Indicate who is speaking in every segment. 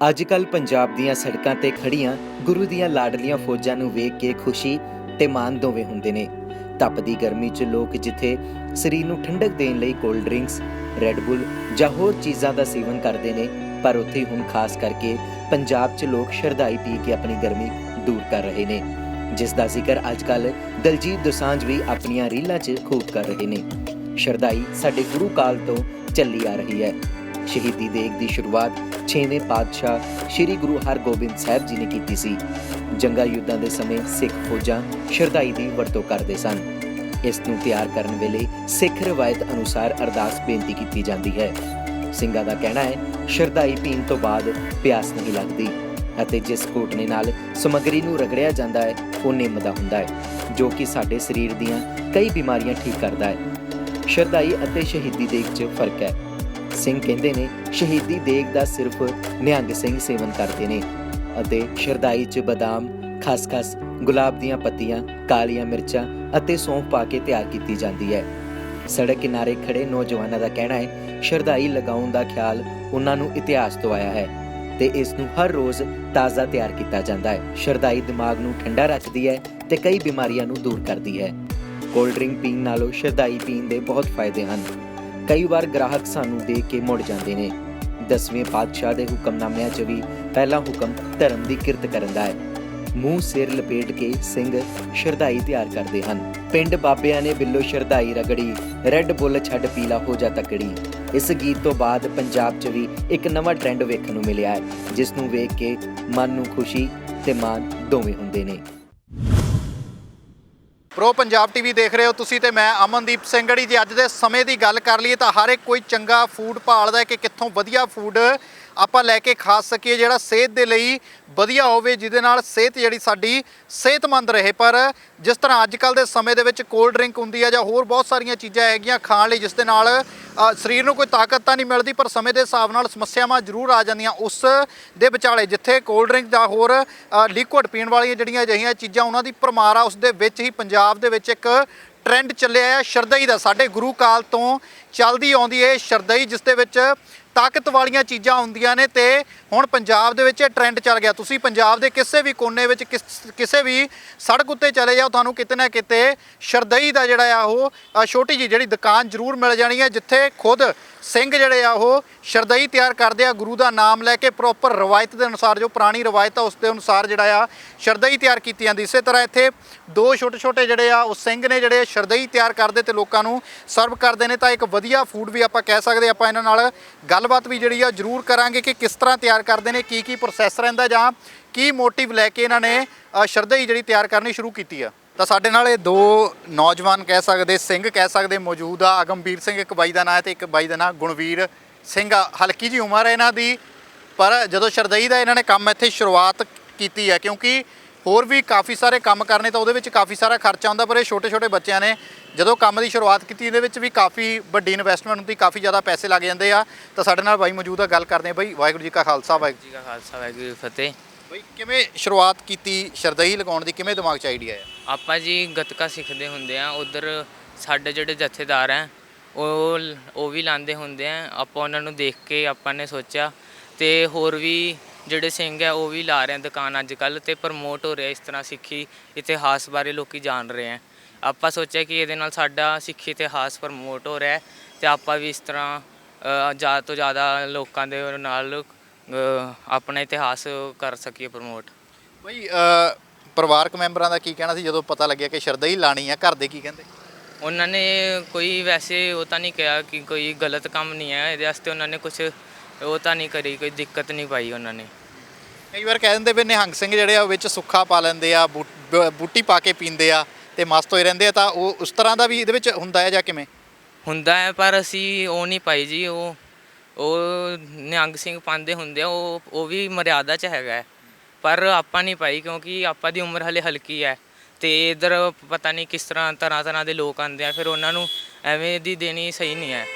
Speaker 1: ਅੱਜ ਕੱਲ ਪੰਜਾਬ ਦੀਆਂ ਸੜਕਾਂ ਤੇ ਖੜੀਆਂ ਗੁਰੂ ਦੀਆਂ ਲਾਡਲੀਆਂ ਫੌਜਾਂ ਨੂੰ ਵੇਖ ਕੇ ਖੁਸ਼ੀ ਤੇ ਮਾਣ ਦੋਵੇਂ ਹੁੰਦੇ ਨੇ। ਤਪਦੀ ਗਰਮੀ 'ਚ ਲੋਕ ਜਿੱਥੇ ਸਰੀਰ ਨੂੰ ਠੰਡਕ ਦੇਣ ਲਈ ਕੋਲਡ ਡਰਿੰਕਸ ਰੈੱਡ ਬੁੱਲ ਜਾਂ ਹੋਰ ਚੀਜ਼ਾਂ ਦਾ ਸੇਵਨ ਕਰਦੇ ਨੇ, ਪਰ ਉੱਥੇ ਹੁਣ ਖਾਸ ਕਰਕੇ ਪੰਜਾਬ 'ਚ ਲੋਕ ਸ਼ਰਧਾਈ ਪੀ ਕੇ ਆਪਣੀ ਗਰਮੀ ਦੂਰ ਕਰ ਰਹੇ ਨੇ, ਜਿਸ ਦਾ ਜ਼ਿਕਰ ਅੱਜ ਕੱਲ ਦਲਜੀਤ ਦੋਸਾਂਝ ਵੀ ਆਪਣੀਆਂ ਰੀਲਾਂ 'ਚ ਖੂਬ ਕਰ ਰਹੇ ਨੇ। ਸ਼ਰਧਾਈ ਸਾਡੇ ਗੁਰੂ ਕਾਲ ਤੋਂ ਚੱਲੀ ਆ ਰਹੀ ਹੈ। ਸ਼ਹੀਦੀ ਦੇਗ ਦੀ ਸ਼ੁਰੂਆਤ ਛੇਵੇਂ ਪਾਤਸ਼ਾਹ ਸ੍ਰੀ ਗੁਰੂ ਹਰਗੋਬਿੰਦ ਸਾਹਿਬ ਜੀ ਨੇ ਕੀਤੀ ਸੀ। ਜੰਗਾ ਯੁੱਧਾਂ ਦੇ ਸਮੇਂ ਸਿੱਖ ਫੌਜਾਂ ਸ਼ਰਧਾਈ ਦੀ ਵਰਤੋਂ ਕਰਦੇ ਸਨ। ਇਸ ਨੂੰ ਤਿਆਰ ਕਰਨ ਵੇਲੇ ਸਿੱਖ ਰਵਾਇਤ ਅਨੁਸਾਰ ਅਰਦਾਸ ਬੇਨਤੀ ਕੀਤੀ ਜਾਂਦੀ ਹੈ। ਸਿੰਘਾਂ ਦਾ ਕਹਿਣਾ ਹੈ, ਸ਼ਰਧਾਈ ਪੀਣ ਤੋਂ ਬਾਅਦ ਪਿਆਸ ਨਹੀਂ ਲੱਗਦੀ ਅਤੇ ਜਿਸ ਘੋਟਣੇ ਨਾਲ ਸਮੱਗਰੀ ਨੂੰ ਰਗੜਿਆ ਜਾਂਦਾ ਹੈ, ਉਹ ਨਿੰਮ ਦਾ ਹੁੰਦਾ ਹੈ, ਜੋ ਕਿ ਸਾਡੇ ਸਰੀਰ ਦੀਆਂ ਕਈ ਬਿਮਾਰੀਆਂ ਠੀਕ ਕਰਦਾ ਹੈ। ਸ਼ਰਧਾਈ ਅਤੇ ਸ਼ਹੀਦੀ ਦੇ ਵਿੱਚ ਫ਼ਰਕ ਹੈ। ਸਿੰਘ ਕਹਿੰਦੇ ਨੇ, ਸ਼ਹੀਦੀ ਦੇਗ ਦਾ ਸਿਰਫ ਨਿਹੰਗ ਸਿੰਘ ਸੇਵਨ ਕਰਦੇ ਨੇ ਅਤੇ ਸ਼ਰਧਾਈ 'ਚ ਬਦਾਮ, ਖਸਖਸ, ਗੁਲਾਬ ਦੀਆਂ ਪੱਤੀਆਂ, ਕਾਲੀਆਂ ਮਿਰਚਾਂ ਅਤੇ ਸੌਂਫ ਪਾ ਕੇ ਤਿਆਰ ਕੀਤੀ ਜਾਂਦੀ ਹੈ। ਸੜਕ ਕਿਨਾਰੇ ਖੜੇ ਨੌਜਵਾਨਾਂ ਦਾ ਕਹਿਣਾ ਹੈ, ਸ਼ਰਧਾਈ ਲਗਾਉਣ ਦਾ ਖਿਆਲ ਉਹਨਾਂ ਨੂੰ ਇਤਿਹਾਸ ਤੋਂ ਆਇਆ ਹੈ ਤੇ ਇਸ ਨੂੰ ਹਰ ਰੋਜ਼ ਤਾਜ਼ਾ ਤਿਆਰ ਕੀਤਾ ਜਾਂਦਾ ਹੈ। ਸ਼ਰਧਾਈ ਦਿਮਾਗ ਨੂੰ ਠੰਡਾ ਰੱਖਦੀ ਹੈ ਤੇ ਕਈ ਬਿਮਾਰੀਆਂ ਨੂੰ ਦੂਰ ਕਰਦੀ ਹੈ। ਕੋਲਡ ਡਰਿੰਕ ਪੀਣ ਨਾਲੋਂ ਸ਼ਰਧਾਈ ਪੀਣ ਦੇ ਬਹੁਤ ਫਾਇਦੇ ਹਨ। ਕਈ ਵਾਰ ਗ੍ਰਾਹਕ ਸਾਨੂੰ ਦੇਖ ਕੇ ਮੁੜ ਜਾਂਦੇ ਨੇ। ਦਸਵੇਂ ਪਾਤਸ਼ਾਹ ਦੇ ਹੁਕਮਨਾਮਿਆਂ 'ਚ ਵੀ ਪਹਿਲਾ ਹੁਕਮ ਧਰਮ ਦੀ ਕਿਰਤ ਕਰਨ ਦਾ ਹੈ। ਮੂੰਹ ਸਿਰ ਲਪੇਟ ਕੇ ਸਿੰਘ ਸ਼ਰਧਾਈ ਤਿਆਰ ਕਰਦੇ ਹਨ। ਪਿੰਡ ਬਾਬਿਆਂ ਨੇ ਬਿੱਲੋ ਸ਼ਰਧਾਈ ਰਗੜੀ, ਰੈੱਡ ਬੁੱਲ ਛੱਡ ਪੀਲਾ ਹੋ ਜਾ ਤਕੜੀ। ਇਸ ਗੀਤ ਤੋਂ ਬਾਅਦ ਪੰਜਾਬ 'ਚ ਵੀ ਇੱਕ ਨਵਾਂ ਟ੍ਰੈਂਡ ਵੇਖਣ ਨੂੰ ਮਿਲਿਆ ਹੈ, ਜਿਸ ਨੂੰ ਵੇਖ ਕੇ ਮਨ ਨੂੰ ਖੁਸ਼ੀ ਤੇ ਮਾਣ ਦੋਵੇਂ ਹੁੰਦੇ ਨੇ।
Speaker 2: ਪ੍ਰੋ ਪੰਜਾਬ ਟੀਵੀ ਦੇਖ ਰਹੇ ਹੋ ਤੁਸੀਂ ਤੇ ਮੈਂ ਅਮਨਦੀਪ ਸਿੰਘੜੀ ਜੀ ਅੱਜ ਦੇ ਸਮੇਂ ਦੀ ਗੱਲ ਕਰ ਲਈਏ ਤਾਂ ਹਰ ਇੱਕ ਕੋਈ ਚੰਗਾ ਫੂਡ ਭਾਲਦਾ ਹੈ ਕਿ ਕਿੱਥੋਂ ਵਧੀਆ ਫੂਡ ਆਪਾਂ ਲੈ ਕੇ ਖਾ ਸਕੀਏ ਜਿਹੜਾ ਸਿਹਤ ਦੇ ਲਈ ਵਧੀਆ ਹੋਵੇ, ਜਿਹਦੇ ਨਾਲ ਸਿਹਤ ਜਿਹੜੀ ਸਾਡੀ ਸਿਹਤਮੰਦ ਰਹੇ। ਪਰ ਜਿਸ ਤਰ੍ਹਾਂ ਅੱਜ ਕੱਲ ਦੇ ਸਮੇਂ ਦੇ ਵਿੱਚ ਕੋਲਡ ਡਰਿੰਕ ਹੁੰਦੀ ਹੈ ਜਾਂ ਹੋਰ ਬਹੁਤ ਸਾਰੀਆਂ ਚੀਜ਼ਾਂ ਹੈਗੀਆਂ ਖਾਣ ਲਈ, ਜਿਸ ਦੇ ਨਾਲ ਸਰੀਰ ਨੂੰ ਕੋਈ ਤਾਕਤ ਤਾਂ ਨਹੀਂ ਮਿਲਦੀ, ਪਰ ਸਮੇਂ ਦੇ ਹਿਸਾਬ ਨਾਲ ਸਮੱਸਿਆਵਾਂ ਜ਼ਰੂਰ ਆ ਜਾਂਦੀਆਂ ਉਸ ਦੇ ਵਿਚਾਲੇ, ਜਿੱਥੇ ਕੋਲਡ ਡਰਿੰਕ ਜਾਂ ਹੋਰ ਲਿਕੁਇਡ ਪੀਣ ਵਾਲੀਆਂ ਜਿਹੜੀਆਂ ਅਜਿਹੀਆਂ ਚੀਜ਼ਾਂ, ਉਹਨਾਂ ਦੀ ਪਰਮਾਰ ਆ ਉਸ ਦੇ ਵਿੱਚ ਹੀ ਪੰਜਾਬ ਦੇ ਵਿੱਚ ਇੱਕ ਟ੍ਰੈਂਡ ਚੱਲਿਆ ਹੈ ਸ਼ਰਦਈ ਦਾ ਸਾਡੇ ਗੁਰੂ ਕਾਲ ਤੋਂ ਚੱਲਦੀ ਆਉਂਦੀ ਹੈ ਇਹ ਸ਼ਰਦਈ, ਜਿਸ ਦੇ ਵਿੱਚ ਤਾਕਤ ਵਾਲੀਆਂ ਚੀਜ਼ਾਂ ਹੁੰਦੀਆਂ ਨੇ ਤੇ ਹੁਣ ਪੰਜਾਬ ਦੇ ਵਿੱਚ ਇਹ ਟ੍ਰੈਂਡ ਚੱਲ ਗਿਆ। ਤੁਸੀਂ ਪੰਜਾਬ ਦੇ ਕਿਸੇ ਵੀ ਕੋਨੇ ਵਿੱਚ ਕਿਸ- ਕਿਸੇ ਵੀ ਸੜਕ ਉੱਤੇ ਚਲੇ ਜਾਓ ਤੁਹਾਨੂੰ ਕਿਤੇ ਨਾ ਕਿਤੇ ਸ਼ਰਦਈ ਦਾ ਜਿਹੜਾ ਆ ਉਹ ਅ, ਛੋਟੀ ਜੀ ਜਿਹੜੀ ਦੁਕਾਨ ਜ਼ਰੂਰ ਮਿਲ ਜਾਣੀ ਹੈ ਜਿੱਥੇ ਖੁਦ ਸਿੰਘ ਜਿਹੜੇ ਆ ਉਹ ਸ਼ਰਦਈ ਤਿਆਰ ਕਰਦੇ ਆ ਗੁਰੂ ਦਾ ਨਾਮ ਲੈ ਕੇ ਪ੍ਰੋਪਰ ਰਵਾਇਤ ਦੇ ਅਨੁਸਾਰ ਜੋ ਪੁਰਾਣੀ ਰਵਾਇਤ ਆ ਉਸ ਦੇ ਅਨੁਸਾਰ ਜਿਹੜਾ ਆ ਸ਼ਰਦਈ ਤਿਆਰ ਕੀਤੀ ਜਾਂਦੀ ਇਸੇ ਤਰ੍ਹਾਂ ਇੱਥੇ ਦੋ ਛੋਟੇ ਛੋਟੇ ਜਿਹੜੇ ਆ ਉਹ ਸਿੰਘ ਨੇ ਜਿਹੜੇ ਸ਼ਰਦਈ ਤਿਆਰ ਕਰਦੇ ਤੇ ਲੋਕਾਂ ਨੂੰ ਸਰਵ ਕਰਦੇ ਨੇ ਤਾਂ ਇੱਕ ਵਧੀਆ ਫੂਡ ਵੀ ਆਪਾਂ ਕਹਿ ਸਕਦੇ ਆਪਾਂ ਇਹਨਾਂ ਨਾਲ ਗੱਲ ਗੱਲਬਾਤ ਵੀ ਜਿਹੜੀ ਆ ਜ਼ਰੂਰ ਕਰਾਂਗੇ ਕਿ ਕਿਸ ਤਰ੍ਹਾਂ ਤਿਆਰ ਕਰਦੇ ਨੇ ਕੀ ਕੀ ਪ੍ਰੋਸੈਸ ਰਹਿੰਦਾ ਜਾਂ ਕੀ ਮੋਟਿਵ ਲੈ ਕੇ ਇਹਨਾਂ ਨੇ ਅ, ਜਿਹੜੀ ਤਿਆਰ ਕਰਨੀ ਸ਼ੁਰੂ ਕੀਤੀ ਆ। ਤਾਂ ਸਾਡੇ ਨਾਲ ਇਹ ਦੋ ਨੌਜਵਾਨ ਕਹਿ ਸਕਦੇ ਸਿੰਘ ਕਹਿ ਸਕਦੇ ਮੌਜੂਦ ਆ। ਅਗਮਵੀਰ ਸਿੰਘ ਇੱਕ ਬਾਈ ਦਾ ਨਾਂ ਹੈ ਤੇ ਇੱਕ ਬਾਈ ਦਾ ਨਾਂ ਗੁਣਵੀਰ ਸਿੰਘ ਆ। ਹਲਕੀ ਜੀ ਉਮਰ ਹੈ ਇਹਨਾਂ ਦੀ ਪਰ ਜਦੋਂ ਸ਼ਰਦਈ ਦਾ ਇਹਨਾਂ ਨੇ ਕੰਮ ਇੱਥੇ ਸ਼ੁਰੂਆਤ ਕੀਤੀ ਹੈ ਕਿਉਂਕਿ ਹੋਰ ਵੀ ਕਾਫੀ ਸਾਰੇ ਕੰਮ ਕਰਨੇ ਤਾਂ ਉਹਦੇ ਵਿੱਚ ਕਾਫੀ ਸਾਰਾ ਖਰਚਾ ਹੁੰਦਾ ਪਰ ਇਹ ਛੋਟੇ ਛੋਟੇ ਬੱਚਿਆਂ ਨੇ ਜਦੋਂ ਕੰਮ ਦੀ ਸ਼ੁਰੂਆਤ ਕੀਤੀ ਇਹਦੇ ਵਿੱਚ ਵੀ ਕਾਫੀ ਵੱਡੀ ਇਨਵੈਸਟਮੈਂਟ ਹੁੰਦੀ ਕਾਫੀ ਜ਼ਿਆਦਾ ਪੈਸੇ ਲੱਗ ਜਾਂਦੇ ਆ। ਤਾਂ ਸਾਡੇ ਨਾਲ ਬਾਈ ਮੌਜੂਦ ਆ ਗੱਲ ਕਰਦੇ ਆ ਬਾਈ। ਵਾਹਿਗੁਰੂ ਜੀ ਕਾ ਖਾਲਸਾ ਵਾਹਿਗੁਰੂ
Speaker 3: ਜੀ ਕਾ ਖਾਲਸਾ ਵਾਹਿਗੁਰੂ ਜੀ ਕੀ ਫਤਿਹ।
Speaker 2: ਬਾਈ ਕਿਵੇਂ ਸ਼ੁਰੂਆਤ ਕੀਤੀ ਸ਼ਰਦਈ ਲਗਾਉਣ ਦੀ ਕਿਵੇਂ ਦਿਮਾਗ 'ਚ ਆਈਡੀਆ ਆਇਆ?
Speaker 3: ਆਪਾਂ ਜੀ ਗੱਤਕਾ ਸਿੱਖਦੇ ਹੁੰਦੇ ਆ ਉਧਰ ਸਾਡੇ ਜਿਹੜੇ ਜਥੇਦਾਰ ਆ ਉਹ ਉਹ ਵੀ ਲਾਂਦੇ ਹੁੰਦੇ ਆ। ਆਪਾਂ ਉਹਨਾਂ ਨੂੰ ਦੇਖ ਕੇ ਆਪਾਂ ਨੇ ਸੋਚਿਆ ਤੇ ਹੋਰ ਵੀ ਜਿਹੜੇ ਸਿੰਘ ਆ ਉਹ ਵੀ ਲਾ ਰਹੇ ਆ ਦੁਕਾਨ ਅੱਜ ਕੱਲ ਤੇ ਪ੍ਰਮੋਟ ਹੋ ਰਿਹਾ ਇਸ ਤਰ੍ਹਾਂ ਸਿੱਖੀ ਇਤਿਹਾਸ ਬਾਰੇ ਲੋਕੀ ਜਾਣ ਰਹੇ ਆ। ਆਪਾਂ ਸੋਚਿਆ ਕਿ ਇਹਦੇ ਨਾਲ ਸਾਡਾ ਸਿੱਖੀ ਇਤਿਹਾਸ ਪ੍ਰਮੋਟ ਹੋ ਰਿਹਾ ਹੈ ਤੇ ਆਪਾਂ ਵੀ ਇਸ ਤਰ੍ਹਾਂ ਜ਼ਿਆਦਾ ਤੋਂ ਜ਼ਿਆਦਾ ਲੋਕਾਂ ਦੇ ਨਾਲ ਆਪਣਾ ਇਤਿਹਾਸ ਕਰ ਸਕੀਏ ਪ੍ਰਮੋਟ
Speaker 2: ਬਈ ਪਰਿਵਾਰਕ ਮੈਂਬਰਾਂ ਦਾ ਕੀ ਕਹਿਣਾ ਸੀ? ਜਦੋਂ ਪਤਾ ਲੱਗਿਆ ਕਿ ਸ਼ਰਦਈ ਲਾਣੀ ਆ ਘਰ ਦੇ ਕੀ ਕਹਿੰਦੇ?
Speaker 3: ਉਹਨਾਂ ਨੇ ਕੋਈ ਵੈਸੇ ਉਹ ਤਾਂ ਨਹੀਂ ਕਿਹਾ ਕਿ ਕੋਈ ਗਲਤ ਕੰਮ ਨਹੀਂ ਹੈ ਇਹਦੇ ਵਾਸਤੇ ਉਹਨਾਂ ਨੇ ਕੁਝ ਉਹ ਤਾਂ ਨਹੀਂ ਕਰੀ ਕੋਈ ਦਿੱਕਤ ਨਹੀਂ ਪਾਈ ਉਹਨਾਂ ਨੇ।
Speaker 2: ਕਈ ਵਾਰ ਕਹਿ ਦਿੰਦੇ ਵੀ ਨਿਹੰਗ ਸਿੰਘ ਜਿਹੜੇ ਆ ਵਿੱਚ ਸੁੱਖਾ ਪਾ ਲੈਂਦੇ ਆ ਬੂਟੀ ਪਾ ਕੇ ਪੀਂਦੇ ਆ। ਤੇ ਮਸਤ ਹੋਏ ਰਹਿੰਦੇ ਆ ਤਾਂ ਉਹ ਉਸ ਤਰ੍ਹਾਂ ਦਾ ਵੀ ਇਹਦੇ ਵਿੱਚ ਹੁੰਦਾ ਹੈ ਜਾਂ ਕਿਵੇਂ?
Speaker 3: ਹੁੰਦਾ ਹੈ ਪਰ ਅਸੀਂ ਉਹ ਨਹੀਂ ਪਾਈ ਜੀ ਉਹ ਉਹ ਨਿਹੰਗ ਸਿੰਘ ਪਾਉਂਦੇ ਹੁੰਦੇ ਆ ਉਹ ਉਹ ਵੀ ਮਰਿਆਦਾ 'ਚ ਹੈਗਾ ਹੈ। ਪਰ ਆਪਾਂ ਨਹੀਂ ਪਾਈ ਕਿਉਂਕਿ ਆਪਾਂ ਦੀ ਉਮਰ ਹਲੇ ਹਲਕੀ ਹੈ। ਤੇ ਇਧਰ ਪਤਾ ਨਹੀਂ ਕਿਸ ਤਰ੍ਹਾਂ ਤਰ੍ਹਾਂ ਤਰ੍ਹਾਂ ਦੇ ਲੋਕ ਆਉਂਦੇ ਆ ਫਿਰ ਉਹਨਾਂ ਨੂੰ ਐਵੇਂ ਦੀ ਦੇਣੀ ਸਹੀ ਨਹੀਂ ਹੈ।